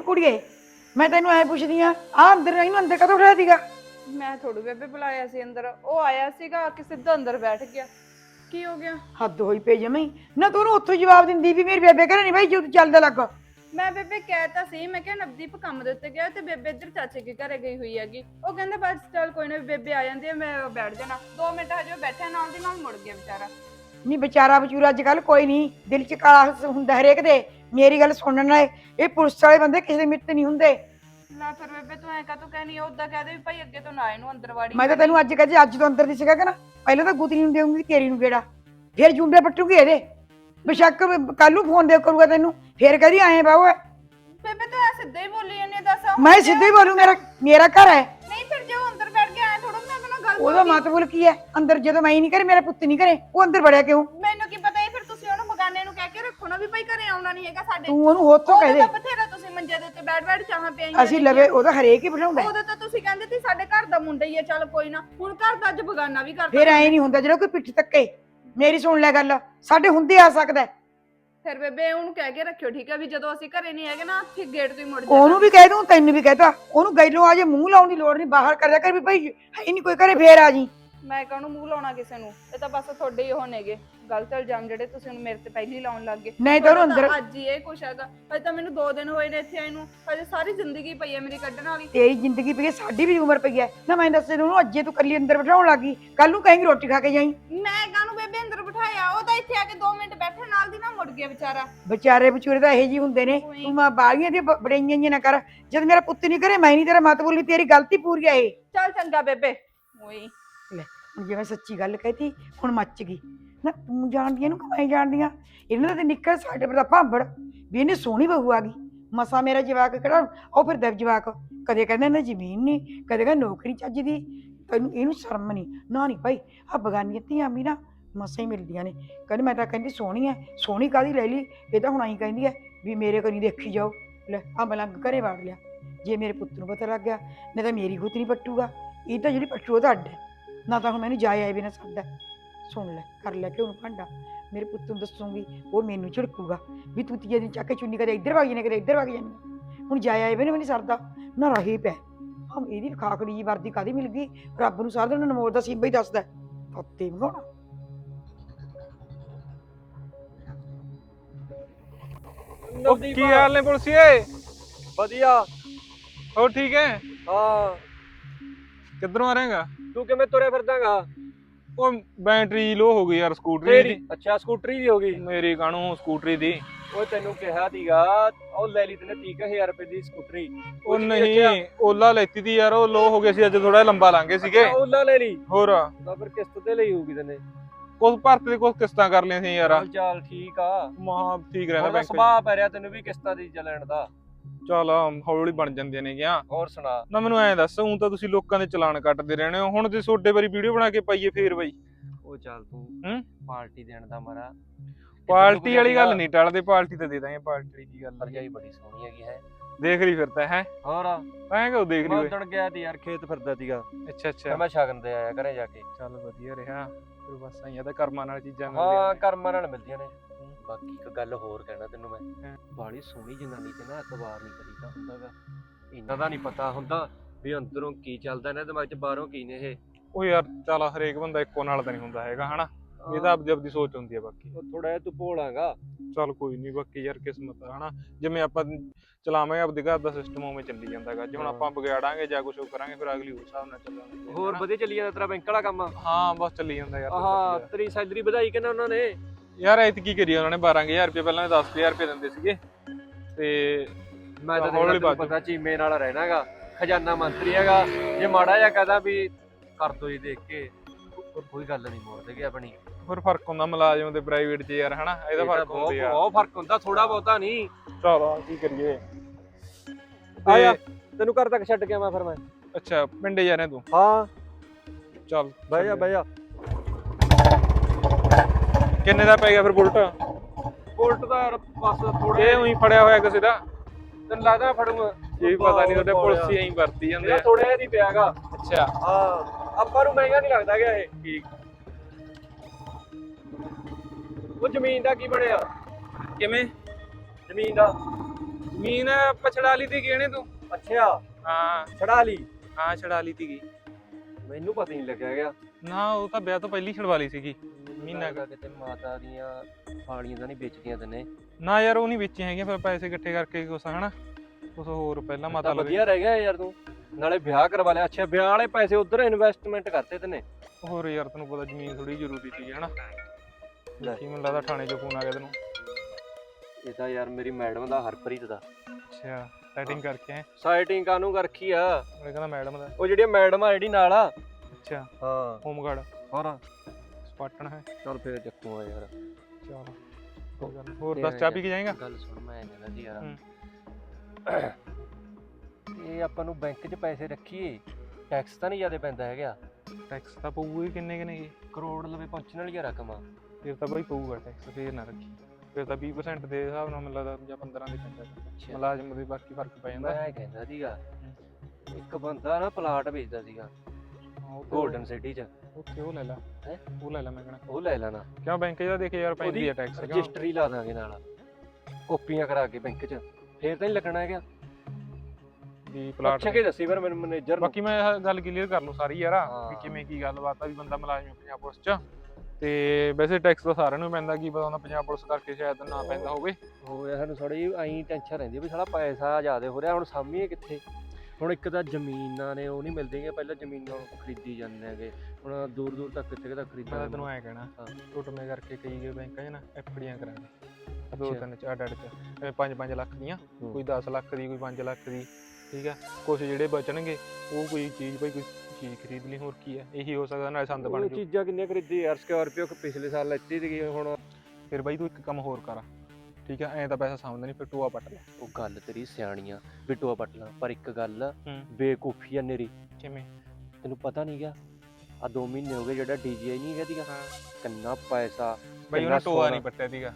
ਨੀ ਕੁੜੀਏ? ਮੈਂ ਤੈਨੂੰ ਐ ਪੁੱਛਦੀ ਆ ਆ ਅੰਦਰ ਇਹਨੂੰ ਅੰਦਰ ਕਦੋਂ ਉਠਾਇਆ ਸੀਗਾ? ਮੈਂ ਥੋੜੂ ਬੇਬੇ ਬੁਲਾਇਆ ਸੀ ਅੰਦਰ। ਉਹ ਆਇਆ ਸੀਗਾ ਕਿ ਸਿੱਧਾ ਅੰਦਰ ਬੈਠ ਗਿਆ। ਕੀ ਹੋ ਗਿਆ? ਹੱਦ ਹੋਈ ਪਈ ਜਮਈ ਨਾ ਤੂੰ ਉਹਨੂੰ ਉੱਥੋਂ ਜਵਾਬ ਦਿੰਦੀ ਵੀ ਮੇਰੀ ਬੇਬੇ ਘਰੇ ਨਹੀਂ ਭਾਈ ਜੂ ਚੱਲਦਾ ਲੱਗ। ਮੈਂ ਬੇਬੇ ਕਹਿਤਾ ਸੀ ਮੈਂ ਕਿਹਾ ਨਵਦੀਪ ਕੰਮ ਦੇ ਉੱਤੇ ਗਿਆ ਤੇ ਬੇਬੇ ਇੱਧਰ ਚਾਚੇ ਕੇ ਘਰੇ ਗਈ ਹੋਈ ਹੈਗੀ। ਉਹ ਕਹਿੰਦਾ ਬਸ ਚੱਲ ਕੋਈ ਨਾ ਬੇਬੇ ਆ ਜਾਂਦੀ ਹੈ ਮੈਂ ਬੈਠ ਜਾਣਾ। 2 ਮਿੰਟ ਹਜੇ ਉਹ ਬੈਠਾ ਨਾਲ ਦੀ ਨਾਲ ਮੁੜ ਗਿਆ ਵਿਚਾਰਾ। ਨਹੀਂ ਵਿਚਾਰਾ ਬਚੂਰਾ ਅੱਜ ਕੱਲ ਕੋਈ ਨਹੀਂ। ਦਿਲ ਚ ਕਾਲਾ ਹੁੰਦਾ ਹਰੇਕ ਦੇ। ਮੇਰੀ ਗੱਲ ਸੁਣਨ ਨਾਲ ਇਹ ਪੁਲਿਸ ਵਾਲੇ ਬੰਦੇ ਕਿਸੇ ਦੇ ਮਿੱਤ ਨਹੀਂ ਹੁੰਦੇ। ਲੈ ਫਿਰ ਬੇਬੇ ਤੂੰ ਐ ਕਾ ਤੂੰ ਕਹਿਨੀ ਉਦਾਂ ਕਹਦੇ ਵੀ ਭਾਈ ਅੱਗੇ ਤੋਂ ਨਾ ਇਹਨੂੰ ਅੰਦਰ ਵਾੜੀ ਮੈਂ ਤਾਂ ਤੈਨੂੰ ਅੱਜ ਕਹੇ ਅੱਜ ਤੋਂ ਅੰਦਰ ਦੀ ਸੀਗਾ ਕਿ ਨਾ ਪਹਿਲਾਂ ਤਾਂ ਗੁੱਤਰੀ ਨੂੰ ਦੇਉਂਗੀ ਤੇਰੀ ਨੂੰ ਕਿਹੜਾ ਫਿਰ ਜੁੰਡੇ ਪੱਟੂਗੀ ਇਹਦੇ। ਬੇਸ਼ੱਕ ਕੱਲ ਨੂੰ ਫੋਨ ਦੇ ਕਰੂਗਾ ਤੈਨੂੰ ਫਿਰ ਕਹਦੀ ਆਏ ਬਾਬੂ ਬੇਬੇ ਤੂੰ ਐ ਸਿੱਧਾ ਹੀ ਬੋਲੀ ਜਾਂਦੀ ਦੱਸ। ਉਹ ਮੈਂ ਸਿੱਧੇ ਹੀ ਬੋਲੂ ਮੇਰਾ ਮੇਰਾ ਘਰ ਹੈ। ਨਹੀਂ ਫਿਰ ਜੇ ਉਹ ਅੰਦਰ ਬੈਠ ਕੇ ਐ ਥੋੜਾ ਮੈਂ ਉਹਦੇ ਨਾਲ ਗੱਲ ਉਹਦਾ ਮਤਲਬ ਕੀ ਹੈ? ਅੰਦਰ ਜਦੋਂ ਮੈਂ ਹੀ ਨਹੀਂ ਕਰੇ ਮੇਰਾ ਪੁੱਤ ਨਹੀਂ ਕਰੇ ਉਹ ਅੰਦਰ ਵੜਿਆ ਕਿਉਂ ਮੈਨੂੰ ਕੀ ਪਤਾ ਇਹ ਫਿਰ ਤੁਸੀਂ ਉਹਨੂੰ ਬਗਾਨੇ ਨੂੰ ਕਹਿ ਕੇ ਰੱਖੋ ਨਾ ਵੀ ਆਉਣਾ ਨਹੀਂ ਹੈਗਾ ਸਾਡੇ ਤੂੰ ਉਹਨੂੰ ਹੋਤੋਂ ਕਹਿ ਦੇ। ਤਾਂ ਬਥੇਰਾ ਤੁਸੀਂ ਮੰਜੇ ਦੇ ਉੱਤੇ ਬੈਠ ਬੈਠ ਚਾਹਾਂ ਪਿਆਈਆਂ ਅਸੀਂ ਲਵੇ ਉਹਦਾ ਹਰੇਕ ਹੀ ਬਿਠਾਉਂਦਾ। ਹੈ। ਉਦੋਂ ਤਾਂ ਤੁਸੀਂ ਕਹਿੰਦੇ ਸੀ ਸਾਡੇ ਘਰ ਦਾ ਮੁੰਡਾ ਹੀ ਹੈ ਚੱਲ ਕੋਈ ਨਾ। ਹੁਣ ਘਰ ਦਾ ਅੱਜ ਬਗਾਨਾ ਵੀ ਕਰਦਾ ਫਿਰ ਐ ਨਹੀਂ ਹੁੰਦਾ ਜਿਹੜਾ ਕੋਈ ਪਿੱਠ ਤੱਕੇ ਮੇਰੀ ਸੁਣ ਲੈ ਗੱਲ ਸਾਡੇ ਹੁੰਦੇ ਆ ਸਕਦਾ। ਹੈ। ਫਿਰ ਬੇਬੇ ਉਹਨੂੰ ਕਹਿ ਕੇ ਰੱਖਿਓ ਠੀਕ ਹੈ ਵੀ ਜਦੋਂ ਅਸੀਂ ਘਰੇ ਨਹੀਂ ਹੈਗੇ ਨਾ ਫਿਰ ਗੇਟ ਤੋਂ ਹੀ ਮੁੜ ਉਹਨੂੰ ਵੀ ਕਹਿ ਦੂੰ ਤੈਨੂੰ ਵੀ ਕਹਤਾ ਉਹਨੂੰ ਗੈਲੋਂ ਆ ਜੇ ਮੂੰਹ ਲਾਉਣ ਦੀ ਲੋੜ ਨਹੀਂ ਬਾਹਰ ਕਰ ਜਾ ਕਰ ਵੀ ਭਾਈ ਹੈ ਨਹੀਂ ਕੋਈ ਘਰੇ ਫੇਰ ਆ ਜੀ। ਮੈਂ ਕਹਣੂ ਮੂੰਹ ਲਾਉਣਾ ਕਿਸੇ ਨੂੰ? ਇਹ ਤਾਂ ਬਸ ਤੁਹਾਡੇ ਹੀ ਉਹ ਨੇਗੇ। ਗਲਤ ਇਲਜ਼ਾਮ ਜਿਹੜੇ ਤੁਸੀਂ ਹੁਣ ਮੇਰੇ ਤੇ ਪਹਿਲੀ ਲਾਉਣ ਲੱਗ ਗਏ। ਨਹੀਂ ਤਾਂ ਉਹਨੂੰ ਤੁਹਾਡਾ ਅੰਦਰ ਅੱਜ ਹੀ ਇਹ ਕੁਛ ਹੈਗਾ। ਹਜੇ ਤਾਂ ਮੈਨੂੰ 2 ਦਿਨ ਹੋਏ ਨੇ ਇੱਥੇ ਆਏ ਨੂੰ। ਹਜੇ ਸਾਰੀ ਜ਼ਿੰਦਗੀ ਪਈ ਹੈ ਮੇਰੀ ਕੱਢਣ ਵਾਲੀ। ਤੇਰੀ ਜ਼ਿੰਦਗੀ ਪਈ ਹੈ ਸਾਡੀ ਵੀ ਉਮਰ ਪਈ ਹੈ। ਨਾ ਮੈਂ ਦੱਸ ਤੈਨੂੰ ਅੱਜੇ ਤੂੰ ਕੱਲੀ ਅੰਦਰ ਬਿਠਾਉਣ ਲੱਗੀ ਕੱਲ ਨੂੰ ਕਹੇਂਗੀ ਰੋਟੀ ਖਾ ਕੇ ਜਾਈ। ਮੈਂ ਕਾਹਨੂੰ ਬੇਬੇ ਅੰਦਰ ਬਿਠਾਇਆ? ਉਹ ਤਾਂ ਇੱਥੇ ਆ ਕੇ 2 ਮਿੰਟ ਬੈਠੇ ਨਾਲ ਦੀ ਨਾਲ ਮੁੜ ਗਿਆ ਵਿਚਾਰਾ। ਵਿਚਾਰੇ ਵਿਚੂਰੇ ਤਾਂ ਇਹੋ ਜੀ ਹੁੰਦੇ ਨੇ। ਉਹੀ। ਤੂੰ ਮਾਂ ਬਾਲੀਆਂ ਦੀ ਬੜਾਈਆਂ ਜਿਹੀਆਂ ਨਾ ਕਰ। ਜਦ ਮੇਰਾ ਪੁੱਤ ਨਹੀਂ ਕਰੇ ਮੈਂ ਨਹੀਂ ਤੇਰਾ ਮਤ ਬੋਲੀ ਤੇਰੀ ਗਲਤੀ ਪੂਰੀ ਹੈ ਇਹ। ਚੱਲ ਚੰਗਾ ਬੇਬੇ। ਓਏ ਲੈ, ਹੁਣ ਜਿਵੇਂ ਸੱਚੀ ਗੱਲ ਕਹਿਤੀ, ਹੁਣ ਮੱਚ ਗਈ। ਨਾ ਤੂੰ ਜਾਣਦੀ ਇਹਨੂੰ ਕਮਾਈ ਜਾਣਦੀਆਂ ਇਹਨਾਂ ਦਾ ਤੇ ਨਿੱਕਲ ਸਾਡੇ ਪਰ ਦਾ ਭਾਂਬੜ, ਵੀ ਇਹਨੇ ਸੋਹਣੀ ਬਹੂ ਆ ਗਈ। ਮਸਾ ਮੇਰਾ ਜਵਾਕ ਕਿਹੜਾ, ਉਹ ਫਿਰ ਦਬ ਜਵਾਕ। ਕਦੇ ਕਹਿੰਦਾ ਨਾ ਜ਼ਮੀਨ ਨਹੀਂ ਕਦੇ ਕਹਿੰਦਾ ਨੌਕਰੀ ਚੱਜ ਦੀ। ਤੈਨੂੰ ਇਹਨੂੰ ਸ਼ਰਮ ਨਹੀਂ ਨਾ ਨਹੀਂ ਭਾਈ ਆ ਬਗਾਨੀਆਂ ਧੀਆਂ ਵੀ ਨਾ ਮਸਾਂ ਹੀ ਮਿਲਦੀਆਂ ਨੇ। ਕਹਿੰਦੀ ਮੈਂ ਤਾਂ ਕਹਿੰਦੀ ਸੋਹਣੀ ਐ, ਸੋਹਣੀ ਕਾਦੀ ਲੈ ਲਈ? ਇਹ ਤਾਂ ਹੁਣ ਆਈ ਕਹਿੰਦੀ ਐ ਵੀ ਮੇਰੇ ਕੋਲ ਨਹੀਂ ਦੇਖੀ ਜਾਓ। ਲੈ ਆ ਮਲੰਗ ਘਰੇ ਵਾੜ ਲਿਆ। ਜੇ ਮੇਰੇ ਪੁੱਤ ਨੂੰ ਪਤਾ ਲੱਗ ਗਿਆ, ਨਹੀਂ ਤਾਂ ਮੇਰੀ ਗੁੱਤ ਨਹੀਂ ਪੱਟੂਗਾ। ਇਹ ਤਾਂ ਜਿਹੜੀ ਪੱਟੂ ਉਹਦਾ ਅੱਡ ਹੈ ਨਾ ਤਾਂ ਹੁਣ ਮੈਨੂੰ ਜਾਏ ਆਏ ਬਿਨਾ ਸਰਦਾ ਸੁਣ ਲੈ ਕਰ ਲੈ ਕਿ ਉਹਨੂੰ ਭਾਂਡਾ। ਮੇਰੇ ਪੁੱਤ ਨੂੰ ਦੱਸੂਗੀ ਉਹ ਮੈਨੂੰ ਝਿੜਕੂਗਾ ਵੀ ਤੂੰ ਤੀਏ ਦਿਨ ਚੱਕ ਕੇ ਚੁੰਨੀ ਕਦੇ ਇੱਧਰ ਵਗ ਜਾਨੇ ਕਦੇ ਇੱਧਰ ਵਗ ਜਾਨੀ ਹੁਣ ਜਾਏ ਆਏ ਬਿਨਾ ਮੈਨੂੰ ਸਰਦਾ ਨਾ ਰਹੀ ਪੈ। ਹਮ ਇਹਦੀ ਖਾਕੜੀ ਜੀ ਵਰਦੀ ਕਾਦੀ ਮਿਲ ਗਈ? ਰੱਬ ਨੂੰ ਸਾਰਾ ਦਿਨ ਨਮੋਰ ਦਾ ਸੀਬਾ ਹੀ ਦੱਸਦਾ। ਪੱਤੇ ਮਗਾਉਣਾ ਉਹ ਕੀ ਹਾਲ ਨੇ ਪੁਲਸੀਏ? ਵਧੀਆ। ਹੋਰ ਠੀਕ ਹੈ? ਹਾਂ। ਕਿੱਧਰੋਂ ਆ ਰਹੇਗਾ? ਤੂੰ ਕਿਵੇਂ ਤੁਰਿਆ ਫਿਰਦਾਗਾ? ਉਹ ਬੈਟਰੀ ਲੋ ਹੋ ਗਈ ਯਾਰ ਸਕੂਟਰੀ ਦੀ। ਅੱਛਾ ਸਕੂਟਰੀ ਦੀ ਹੋ ਗਈ? ਮੇਰੀ ਕਾਹਨੂੰ ਸਕੂਟਰੀ ਦੀ? ਉਹ ਤੈਨੂੰ ਕਿਹਾ ਸੀਗਾ ਉਹ ਲੈ ਲਈ ਤੈਨੇ 30000 ਰੁਪਏ ਦੀ ਸਕੂਟਰੀ। ਉਹ ਨਹੀਂ ਓਲਾ ਲੈਤੀ ਤੀ ਯਾਰ ਉਹ ਲੋ ਹੋ ਗਏ ਸੀ ਅੱਜ ਥੋੜਾ ਲੰਬਾ ਲਾਂਗੇ ਸੀਗੇ। ਉਹਲਾ ਲੈ ਲਈ? ਹੋਰ? ਤਾਂ ਫਿਰ ਕਿਸ਼ਤ ਤੇ ਲਈ ਹੋਊਗੀ ਤੈਨੇ। ਕੁਝ ਭਰਤ ਦੇ ਕੁਝ ਕਿਸ਼ਤਾਂ ਕਰ ਲਈਆਂ ਸੀ ਯਾਰ। ਚੱਲ ਚੱਲ ਠੀਕ ਆ। ਮਹਾ ਠੀਕ ਰਹਿੰਦਾ ਹੁਣ ਬੈਂਕ ਸੁਭਾਅ ਪੈ ਰਿਹਾ ਤੈਨੂੰ ਵੀ ਕਿਸ਼ਤਾਂ ਦੀ ਚੱਲਣ ਦਾ। ਚਲ ਹੌਲੀ ਹੌਲੀ ਬਣ ਜਾਂਦੀਆਂ ਨੇ ਗਿਆ ਹੋਰ ਸੁਣਾ। ਨਾ ਮੈਨੂੰ ਐਂ ਦੱਸ ਹੁਣ ਤਾਂ ਤੁਸੀਂ ਲੋਕਾਂ ਦੇ ਚਲਾਨ ਕੱਟਦੇ ਰਹਿਣੇ ਹੋ। ਹੁਣ ਜੇ ਛੋਡੇ ਵਾਰੀ ਵੀਡੀਓ ਬਣਾ ਕੇ ਪਾਈਏ ਫੇਰ ਬਈ। ਉਹ ਚੱਲ ਤੂੰ ਹੂੰ? ਪਾਰਟੀ ਦੇਣ ਦਾ ਮਾਰਾ। ਪਾਰਟੀ ਵਾਲੀ ਗੱਲ ਨਹੀਂ ਟਲਦੇ ਪਾਰਟੀ ਤੇ ਦੇ ਦਾਂਗੇ ਪਾਰਟੀ ਕੀ ਗੱਲ ਆ। ਭਰਜਾਈ ਬੜੀ ਸੋਹਣੀ ਹੈਗੀ ਹੈ। ਦੇਖ ਲਈ ਫਿਰ ਤਾਂ ਹੈ? ਹੋਰ? ਐਂ ਕਿਉਂ ਦੇਖ ਲਈ ਮੈਂ ਓਏ? ਉਦਣ ਗਿਆ ਤੇ ਯਾਰ ਖੇਤ ਫਿਰਦਾ ਸੀਗਾ। ਅੱਛਾ ਅੱਛਾ। ਮੈਂ ਸ਼ਗਨ ਦੇ ਆਇਆ ਘਰੇ ਜਾ ਕੇ। ਚੱਲ ਵਧੀਆ ਰਿਹਾ। ਫਿਰ ਬਸ ਆਈਆਂ ਤਾਂ ਕਰਮਾਂ ਨਾਲ ਚੀਜ਼ਾਂ ਹਾਂ ਮਿਲਦੀਆਂ ਕਰਮਾਂ ਨਾਲ ਮਿਲਦੀਆਂ ਨੇ। ਬਾਕੀ ਇੱਕ ਗੱਲ ਹੋਰ ਕਹਿਣਾ ਤੈਨੂੰ ਮੈਂ। ਬਾੜੀ ਸੋਹਣੀ ਜਨਾਨੀ ਤੇ ਨਾ ਇਤਬਾਰ ਨਹੀਂ ਕਰੀਦਾ ਹੁੰਦਾਗਾ ਇਹਨਾਂ ਦਾ ਨਹੀਂ ਪਤਾ ਹੁੰਦਾ ਵੀ ਅੰਦਰੋਂ ਕੀ ਚੱਲਦਾ ਇਹਨਾਂ ਦਿਮਾਗ 'ਚ ਬਾਹਰੋਂ ਕੀ ਨੇ ਇਹ। ਉਹ ਯਾਰ ਚੱਲ ਹਰੇਕ ਬੰਦਾ ਇੱਕੋ ਨਾਲ ਤਾਂ ਨਹੀਂ ਹੁੰਦਾ ਹੈਗਾ ਹਨਾ? ਇਹ ਤਾਂ ਆਪਦੀ ਆਪਦੀ ਸੋਚ ਹੁੰਦੀ ਹੈ ਬਾਕੀ। ਥੋੜਾ ਜਿਹਾ ਤੂੰ ਭੋਲਾਂਗਾ ਚੱਲ ਕੋਈ ਨਹੀਂ ਬਾਕੀ ਯਾਰ ਕਿਸਮਤ ਆ ਹਨਾ? ਜਿਵੇਂ ਆਪਾਂ ਚਲਾਵਾਂਗੇ ਆਪਦੇ ਘਰ ਦਾ ਸਿਸਟਮ ਉਵੇਂ ਚੱਲੀ ਜਾਂਦਾਗਾ ਜੇ ਹੁਣ। ਆਪਾਂ ਵਿਗਾੜਾਂਗੇ ਜਾਂ ਕੁਝ ਕਰਾਂਗੇ ਫਿਰ ਅਗਲੀ ਉਸ ਹਿਸਾਬ ਨਾਲ ਚੱਲਾਂਗੇ। ਹੋਰ? ਵਧੀਆ ਚੱਲੀ ਜਾਂਦਾ ਤੇਰਾ ਬੈਂਕ ਵਾਲਾ ਕੰਮ। ਹਾਂ ਬਸ ਚੱਲੀ ਜਾਂਦਾ ਯਾਰ। ਆਹ। ਤੇਰੀ ਸੈਲਰੀ ਵਧਾਈ ਕਿੰਨਾ ਉਹਨਾਂ ਨੇ? ਯਾਰ ਐਤ ਕੀ ਕਰੀ ਉਹਨਾਂ ਨੇ 12000 ਰੁਪਏ ਪਹਿਲਾਂ 10000 ਰੁਪਏ ਦਿੰਦੇ ਸੀਗੇ। ਤੇ ਮੈਂ ਤਾਂ ਹੌਲੀ ਬਾਜੂ। ਪਤਾ ਚੀਮੇ ਨਾਲ ਰਹਿਣਾਗਾ ਖਜ਼ਾਨਾ ਮੰਤਰੀ ਹੈਗਾ। ਜੇ ਮਾੜਾ ਜਿਹਾ ਕਹਦਾ ਵੀ ਕਰ ਦੋ ਜੀ ਦੇਖ ਕੇ ਕੋਈ- ਕੋਈ ਗੱਲ ਨਹੀਂ ਮੋੜਦੇ ਆਪਣੀ। ਫਿਰ ਫ਼ਰਕ ਹੁੰਦਾ ਮੁਲਾਜ਼ਮ ਤੇ ਪ੍ਰਾਈਵੇਟ 'ਚ ਯਾਰ ਹਨਾ? ਇਹਦਾ ਫ਼ਰਕ ਹੁੰਦਾ ਯਾਰ। ਬਹੁਤ ਫ਼ਰਕ ਹੁੰਦਾ ਥੋੜਾ ਬਹੁਤਾ ਨਹੀਂ। ਚਲ ਆ ਕੀ ਕਰੀਏ? ਤੇ ਤੈਨੂੰ ਘਰ ਤੱਕ ਛੱਡ ਕੇ ਆਵਾਂ ਫਿਰ ਮੈਂ। ਅੱਛਾ ਪਿੰਡੇ ਜਾ ਰਹੇ ਤੂੰ? ਹਾਂ। ਚੱਲ ਬਹਿ ਜਾ ਬਹਿ ਜਾ। ਕਿੰਨੇ ਦਾ ਪੈ ਗਿਆ ਫਿਰ ਬੁਲਟ? ਬੋਲਟ ਦਾ ਯਾਰ ਬਸ ਥੋੜਾ ਇਹ ਉਹੀ ਫੜਿਆ ਹੋਇਆ ਕਿਸੇ ਦਾ? ਤੈਨੂੰ ਲੱਗਦਾ ਫੜੂਗਾ? ਇਹ ਵੀ ਪਤਾ ਨਹੀਂ ਤੁਹਾਡੇ ਪੁਲਿਸ ਹੀ ਐਂ ਵਰਤੀ ਜਾਂਦੇ ਆ। ਥੋੜਾ ਜਿਹਾ ਨਹੀਂ ਪਿਆਗਾ। ਅੱਛਾ। ਹਾਂ। ਆਪਾਂ ਨੂੰ ਮਹਿੰਗਾ ਨਹੀਂ ਲੱਗਦਾ ਗਿਆ ਇਹ। ਠੀਕ। ਉਹ ਜ਼ਮੀਨ ਦਾ ਕੀ ਬਣਿਆ? ਕਿਵੇਂ? ਜ਼ਮੀਨ ਦਾ। ਜ਼ਮੀਨ ਪਛੜਾ ਲਈ ਤੀ ਗਹਿਣੇ ਤੂੰ। ਅੱਛਾ। ਹਾਂ। ਛੜਾ ਲਈ? ਹਾਂ ਛੜਾ ਲਈ ਤੀਗੀ ਮੈਨੂੰ ਪਤਾ ਨਹੀਂ ਲੱਗਿਆ ਗਿਆ। ਨਾ ਉਹ ਤਾਂ ਵਿਆਹ ਤੋਂ ਪਹਿਲੀ ਛੜਵਾ ਲਈ ਸੀਗੀ। ਮਹੀਨਾ ਕੁ। ਕਿਤੇ ਮਾਤਾ ਦੀਆਂ ਫਾਲੀਆਂ ਤਾਂ ਨਹੀਂ ਵੇਚਦੀਆਂ ਤੈਨੇ। ਨਾ ਯਾਰ ਉਹ ਨਹੀਂ ਵੇਚੀ ਹੈਗੀਆਂ ਫਿਰ ਪੈਸੇ ਇਕੱਠੇ ਕਰਕੇ ਕੁਛ ਹਨਾ? ਕੁਛ ਹੋਰ ਪਹਿਲਾਂ ਮਾਤਾ ਤਾਂ ਲਵੇ ਵਧੀਆ ਰਹਿ ਗਿਆ ਯਾਰ ਤੂੰ। ਨਾਲੇ ਵਿਆਹ ਕਰਵਾ ਲਿਆ। ਅੱਛਾ ਵਿਆਹ ਵਾਲੇ ਪੈਸੇ ਉਧਰ ਇਨਵੈਸਟਮੈਂਟ ਕਰਤੇ ਤੈਨੇ। ਹੋਰ ਯਾਰ ਤੈਨੂੰ ਪਤਾ ਜ਼ਮੀਨ ਥੋੜੀ ਜ਼ਰੂਰੀ ਸੀ ਹਨਾ? ਲੈ। ਕੀ ਮੈਨੂੰ ਲੱਗਦਾ ਥਾਣੇ 'ਚੋਂ ਫੋਨ ਆ ਗਿਆ ਤੈਨੂੰ। ਇਹ ਤਾਂ ਯਾਰ ਮੇਰੀ ਮੈਡਮ ਦਾ ਹਰਪ੍ਰੀਤ ਦਾ। ਅੱਛਾ ਸੈਟਿੰਗ ਕਰਕੇ ਆਏ ਸਾਈਟਿੰਗ ਕਾਨੂੰ ਕਰ ਰੱਖੀ ਆ? ਉਹ ਕਹਿੰਦਾ ਮੈਡਮ ਦਾ। ਉਹ ਜਿਹੜੀ ਮੈਡਮ ਆ ਜਿਹੜੀ ਨਾਲ ਆ। ਅੱਛਾ। ਹਾਂ। ਹੋਮਗਾਰਡ ਹੋਰ? ਸਪਾਟਨ ਹੈ। ਚੱਲ ਫੇਰ ਚੱਕੂਗਾ ਯਾਰ। ਚਲ ਕੋਈ ਗੱਲ ਨੀ। ਹੋਰ ਦੱਸ ਚਾਹ ਪੀ ਕੇ ਜਾਏਗਾ? ਗੱਲ ਸੁਣ ਮੈਂ ਕਹਿੰਦਾ ਜੀ ਯਾਰ। ਇਹ ਆਪਾਂ ਨੂੰ ਬੈਂਕ 'ਚ ਪੈਸੇ ਰੱਖੀਏ ਟੈਕਸ ਤਾਂ ਨਹੀਂ ਜ਼ਿਆਦਾ ਪੈਂਦਾ ਹੈਗਾ। ਟੈਕਸ ਤਾਂ ਪਊਗਾ ਹੀ ਕਿੰਨੇ ਕਿੰਨੇ ਕਰੋੜ ਲਵੇ ਪਹੁੰਚਣ ਵਾਲੀ ਆ ਰਕਮ। ਆ ਫਿਰ ਤਾਂ ਬਈ ਪਊਗਾ ਟੈਕਸ ਫੇਰ ਨਾ ਰੱਖੀ। ਫਿਰ ਤਾਂ 20% ਦੇ ਹਿਸਾਬ ਨਾਲ ਮੈਨੂੰ ਲੱਗਦਾ ਜਾਂ 15 ਦੇ ਪੈਂਦਾ। ਮੁਲਾਜ਼ਮ ਦੇ ਬਾਕੀ ਫ਼ਰਕ ਪੈ ਜਾਂਦਾ। ਮੈਂ ਕਹਿੰਦਾ ਸੀਗਾ ਇੱਕ ਬੰਦਾ ਨਾ ਪਲਾਟ ਵੇਚਦਾ ਸੀਗਾ ਉਹ ਤਾਂ ਗੋਲਡਨ ਸਿਟੀ 'ਚ। ਉੱਥੇ ਉਹ ਲੈ ਲੈ। ਹੈਂ? ਉਹ ਲੈ ਲੈ ਮੈਂ ਕਹਣਾ। ਉਹ ਲੈ ਲੈਣਾ। ਕਿਉਂ ਬੈਂਕ ਦਾ ਦੇਖ ਯਾਰ ਪੈਂਦੀ ਹੈ ਟੈਕਸ ਕਿਉਂ? ਰਜਿਸਟਰੀ ਲਾ ਦਾਂਗੇ ਨਾਲ। ਕਾਪੀਆਂ ਕਰਾ ਕੇ ਬੈਂਕ 'ਚ। ਫੇਰ ਤਾਂ ਨਹੀਂ ਲੱਗਣਾ ਹੈਗਾ। ਵੀ ਪਲਾਟ ਪੁੱਛ ਕੇ ਦੱਸੀ ਫਿਰ ਮੈਨੂੰ ਮੈਨੇਜਰ ਨੂੰ। ਬਾਕੀ ਮੈਂ ਇਹ ਗੱਲ ਕਲੀਅਰ ਕਰ ਲੂ ਸਾਰੀ ਯਾਰ ਵੀ ਹਾਂ। ਕਿਵੇਂ ਕੀ ਗੱਲਬਾਤ ਆ ਵੀ ਬੰਦਾ ਮੁਲਾਜ਼ਮ ਪੰਜਾਬ ਪੁਲਿਸ ਚ। ਤੇ ਵੈਸੇ ਟੈਕਸ ਤਾਂ ਸਾਰਿਆਂ ਨੂੰ ਪੈਂਦਾ ਕੀ ਪਤਾ ਹੁੰਦਾ ਪੰਜਾਬ ਪੁਲਿਸ ਕਰਕੇ ਸ਼ਾਇਦ ਨਾ ਪੈਂਦਾ ਹੋਵੇ। ਹੋ ਸਾਨੂੰ ਥੋੜੀ ਐਂ ਟੈਨਸ਼ਨ ਰਹਿੰਦੀ ਆ ਵੀ ਸਾਲਾ ਪੈਸਾ ਜ਼ਿਆਦਾ ਹੋ ਰਿਹਾ ਹੁਣ ਸਾਮੀਏ ਕਿੱਥੇ? ਹੁਣ ਇੱਕ ਤਾਂ ਜ਼ਮੀਨਾਂ ਨੇ ਉਹ ਨਹੀਂ ਮਿਲਦੀਆਂ ਪਹਿਲਾਂ ਜ਼ਮੀਨਾਂ ਖਰੀਦੀ ਜਾਂਦੇ ਹੈਗੇ। ਹੁਣ ਦੂਰ ਦੂਰ ਤੱਕ ਕਿੱਥੇ ਕਿਤੇ ਮੈਂ ਤੈਨੂੰ ਐ ਕਹਿਣਾ ਹਾਂ। ਟੁੱਟਵੇਂ ਕਰਕੇ ਕਈ ਗਏ ਬੈਂਕਾਂ 'ਚ ਨਾ ਐਫਡੀਆਂ ਕਰਾਂਗੇ ਦੋ ਅੱਛਾ। ਤਿੰਨ ਚਾਰ ਡੱਡ ਚ ਐਵੇਂ 5-5 ਲੱਖ ਦੀਆਂ ਹੂੰ। ਕੋਈ 10 ਲੱਖ ਦੀ ਕੋਈ 5 ਲੱਖ ਦੀ ਠੀਕ ਆ? ਕੁਝ ਜਿਹੜੇ ਬਚਣਗੇ ਉਹ ਕੋਈ ਚੀਜ਼ ਭਾਈ ਕੋਈ ਚੀਜ਼ ਖਰੀਦ ਲਈ ਹੋਰ ਕੀ ਆ? ਇਹੀ ਹੋ ਸਕਦਾ ਨਾਲੇ ਸੰਦ ਬਣ ਉਹ ਜੂ। ਚੀਜ਼ਾਂ ਕਿੰਨੀਆਂ ਖਰੀਦੀ ਯਾਰ ਸਕਾਰਪੀਓ ਪਿਛਲੇ ਸਾਲ ਲੈਤੀ ਸੀਗੀ ਹੁਣ ਫਿਰ ਬਾਈ ਤੂੰ ਇੱਕ ਕੰਮ ਹੋਰ ਕਰ। ਠੀਕ ਆ ਐਂ ਤਾਂ ਪੈਸਾ ਸਾਂਭਦਾ ਨਹੀਂ ਫਿਰ ਟੂਆ ਪੱਟ ਲੈ। ਉਹ ਗੱਲ ਤੇਰੀ ਸਿਆਣੀਆਂ ਬਿਟੂਆ ਪਟਲਾ ਪਰ ਇੱਕ ਗੱਲ ਹੂੰ। ਬੇਕੂਫੀ ਆ ਨੇਰੀ। ਕਿਵੇਂ? ਤੈਨੂੰ ਪਤਾ ਨਹੀਂ ਗਿਆ ਆ 2 ਮਹੀਨੇ ਹੋ ਗਏ ਜਿਹੜਾ ਡੀਜੇ ਨਹੀਂ ਗਿਆ ਸੀਗਾ। ਹਾਂ। ਕਿੰਨਾ ਪੈਸਾ ਬਾਈ ਕਿੰਨਾ ਉਹਨੇ ਟੋਆ। ਨਹੀਂ ਪੱਟਿਆ ਸੀਗਾ।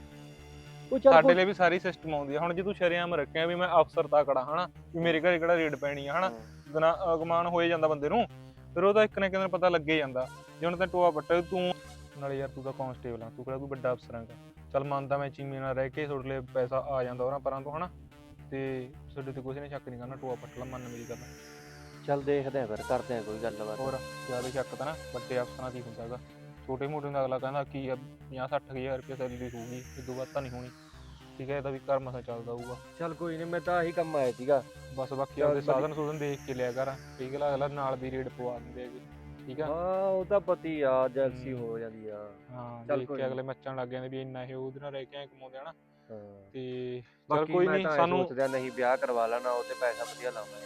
ਉਹ ਚੱਲ ਸਾਡੇ ਲਈ ਵੀ ਸਾਰੀ ਸਿਸਟਮ ਆਉਂਦੀ ਆ। ਹੁਣ ਜੇ ਤੂੰ ਸ਼ਰੇਆਮ ਰੱਖਿਆ ਵੀ ਮੈਂ ਅਫਸਰ ਤਾਕੜਾ ਹਨਾ? ਵੀ ਮੇਰੇ ਘਰੇ ਕਿਹੜਾ ਰੇਡ ਪੈਣੀ ਆ ਹਨਾ? ਗਨਾ ਅਗਮਾਨ ਹੋਏ ਜਾਂਦਾ ਬੰਦੇ ਨੂੰ ਫਿਰ ਉਹਦਾ ਇੱਕ ਨਾ ਇੱਕ ਦਿਨ ਪਤਾ ਲੱਗੇ ਜਾਂਦਾ। ਜੇ ਹੁਣ ਤੈਂ ਟੋਆ ਪੱਟਿਆ ਤੂੰ ਨਾਲੇ ਯਾਰ ਤੂੰ ਤਾਂ ਕਾਂਸਟੇਬਲ ਆ ਤੂੰ ਕਿਹੜਾ ਕੋਈ ਵੱਡਾ ਅਫਸਰ ਹੈਗਾ। ਚੱਲ ਮੰਨਦਾ ਮੈਂ ਚੀਮੇ ਨਾਲ ਰਹਿ ਕੇ ਤੁਹਾਡੇ ਲਈ ਪੈਸਾ ਆ ਜਾਂਦਾ ਉਹਨਾਂ ਪਰਾਂ ਤੋਂ ਹਨਾ? ਤੇ ਤੁਹਾਡੇ ਤੇ ਕੁਝ ਨਹੀਂ ਸ਼ੱਕ ਨਹੀਂ ਕਰਨਾ ਟੋਆ ਪੱਟ ਲਾ ਮੰਨ ਮੇਰੀ ਗੱਲ। ਚੱਲ ਦੇਖਦੇ ਆ ਫਿਰ ਕਰਦੇ ਆ ਕੋਈ ਗੱਲਬਾਤ। ਹੋਰ ਜ਼ਿਆਦਾ ਸ਼ੱਕ ਤਾਂ ਨਾ ਵੱਡੇ ਅਫਸਰਾਂ ਦੀ ਹੁੰਦਾ ਹੈਗਾ। ਛੋਟੇ ਮੋਟੇ ਦਾ ਅਗਲਾ ਕਹਿੰਦਾ ਕੀ ਆ 50 60 ਹਜ਼ਾਰ ਰੁਪਏ ਸੈਲਰੀ ਹੋਊਗੀ ਇਹ ਤੋਂ ਵੱਧ ਤਾਂ ਨਹੀਂ ਹੋਣੀ। ਠੀਕ ਹੈ ਇਹਦਾ ਵੀ ਘਰ ਮਸਾ ਚੱਲਦਾ ਹੋਊਗਾ। ਚੱਲ ਕੋਈ ਨਹੀਂ ਮੈਂ ਤਾਂ ਆਹੀ ਕੰਮ ਆਇਆ ਸੀਗਾ। ਬਸ ਬਾਕੀ ਆਪਦੇ। ਸਾਧਨ ਸੂਧਨ ਦੇਖ ਕੇ ਲਿਆ ਕਰ। ਠੀਕ ਹੈ ਅਗਲਾ ਨਾਲ ਦੀ ਰੇਡ ਪਵਾ ਦਿੰਦੇ ਹੈਗੇ। ਠੀਕ ਆ ਹਾਂ ਉਹ ਤਾਂ ਪਤੀ ਆ ਜੈਲਸੀ ਹੂੰ। ਹੋ ਜਾਂਦੀ ਆ ਹਾਂ ਚੱਲ ਦੇਖ ਕੋਈ ਕੇ ਨੀ। ਅਗਲੇ ਮੱਚਣ ਲੱਗ ਜਾਂਦੇ ਵੀ ਇੰਨਾ ਇਹ ਉਹਦੇ ਨਾਲ ਰਹਿ ਕੇ ਐ ਕਮਾਉਂਦੇ ਹਨਾ ਹਾਂ ਤੇ ਚਲ ਕੋਈ ਮੈਂ ਨਹੀਂ ਸਾਨੂੰ ਸੋਚਦਿਆ ਨਹੀਂ ਵਿਆਹ ਕਰਵਾ ਲੈਣਾ ਉਹ ਤੇ ਪੈਸਾ ਵਧੀਆ ਵਿਆਹ ਤੇ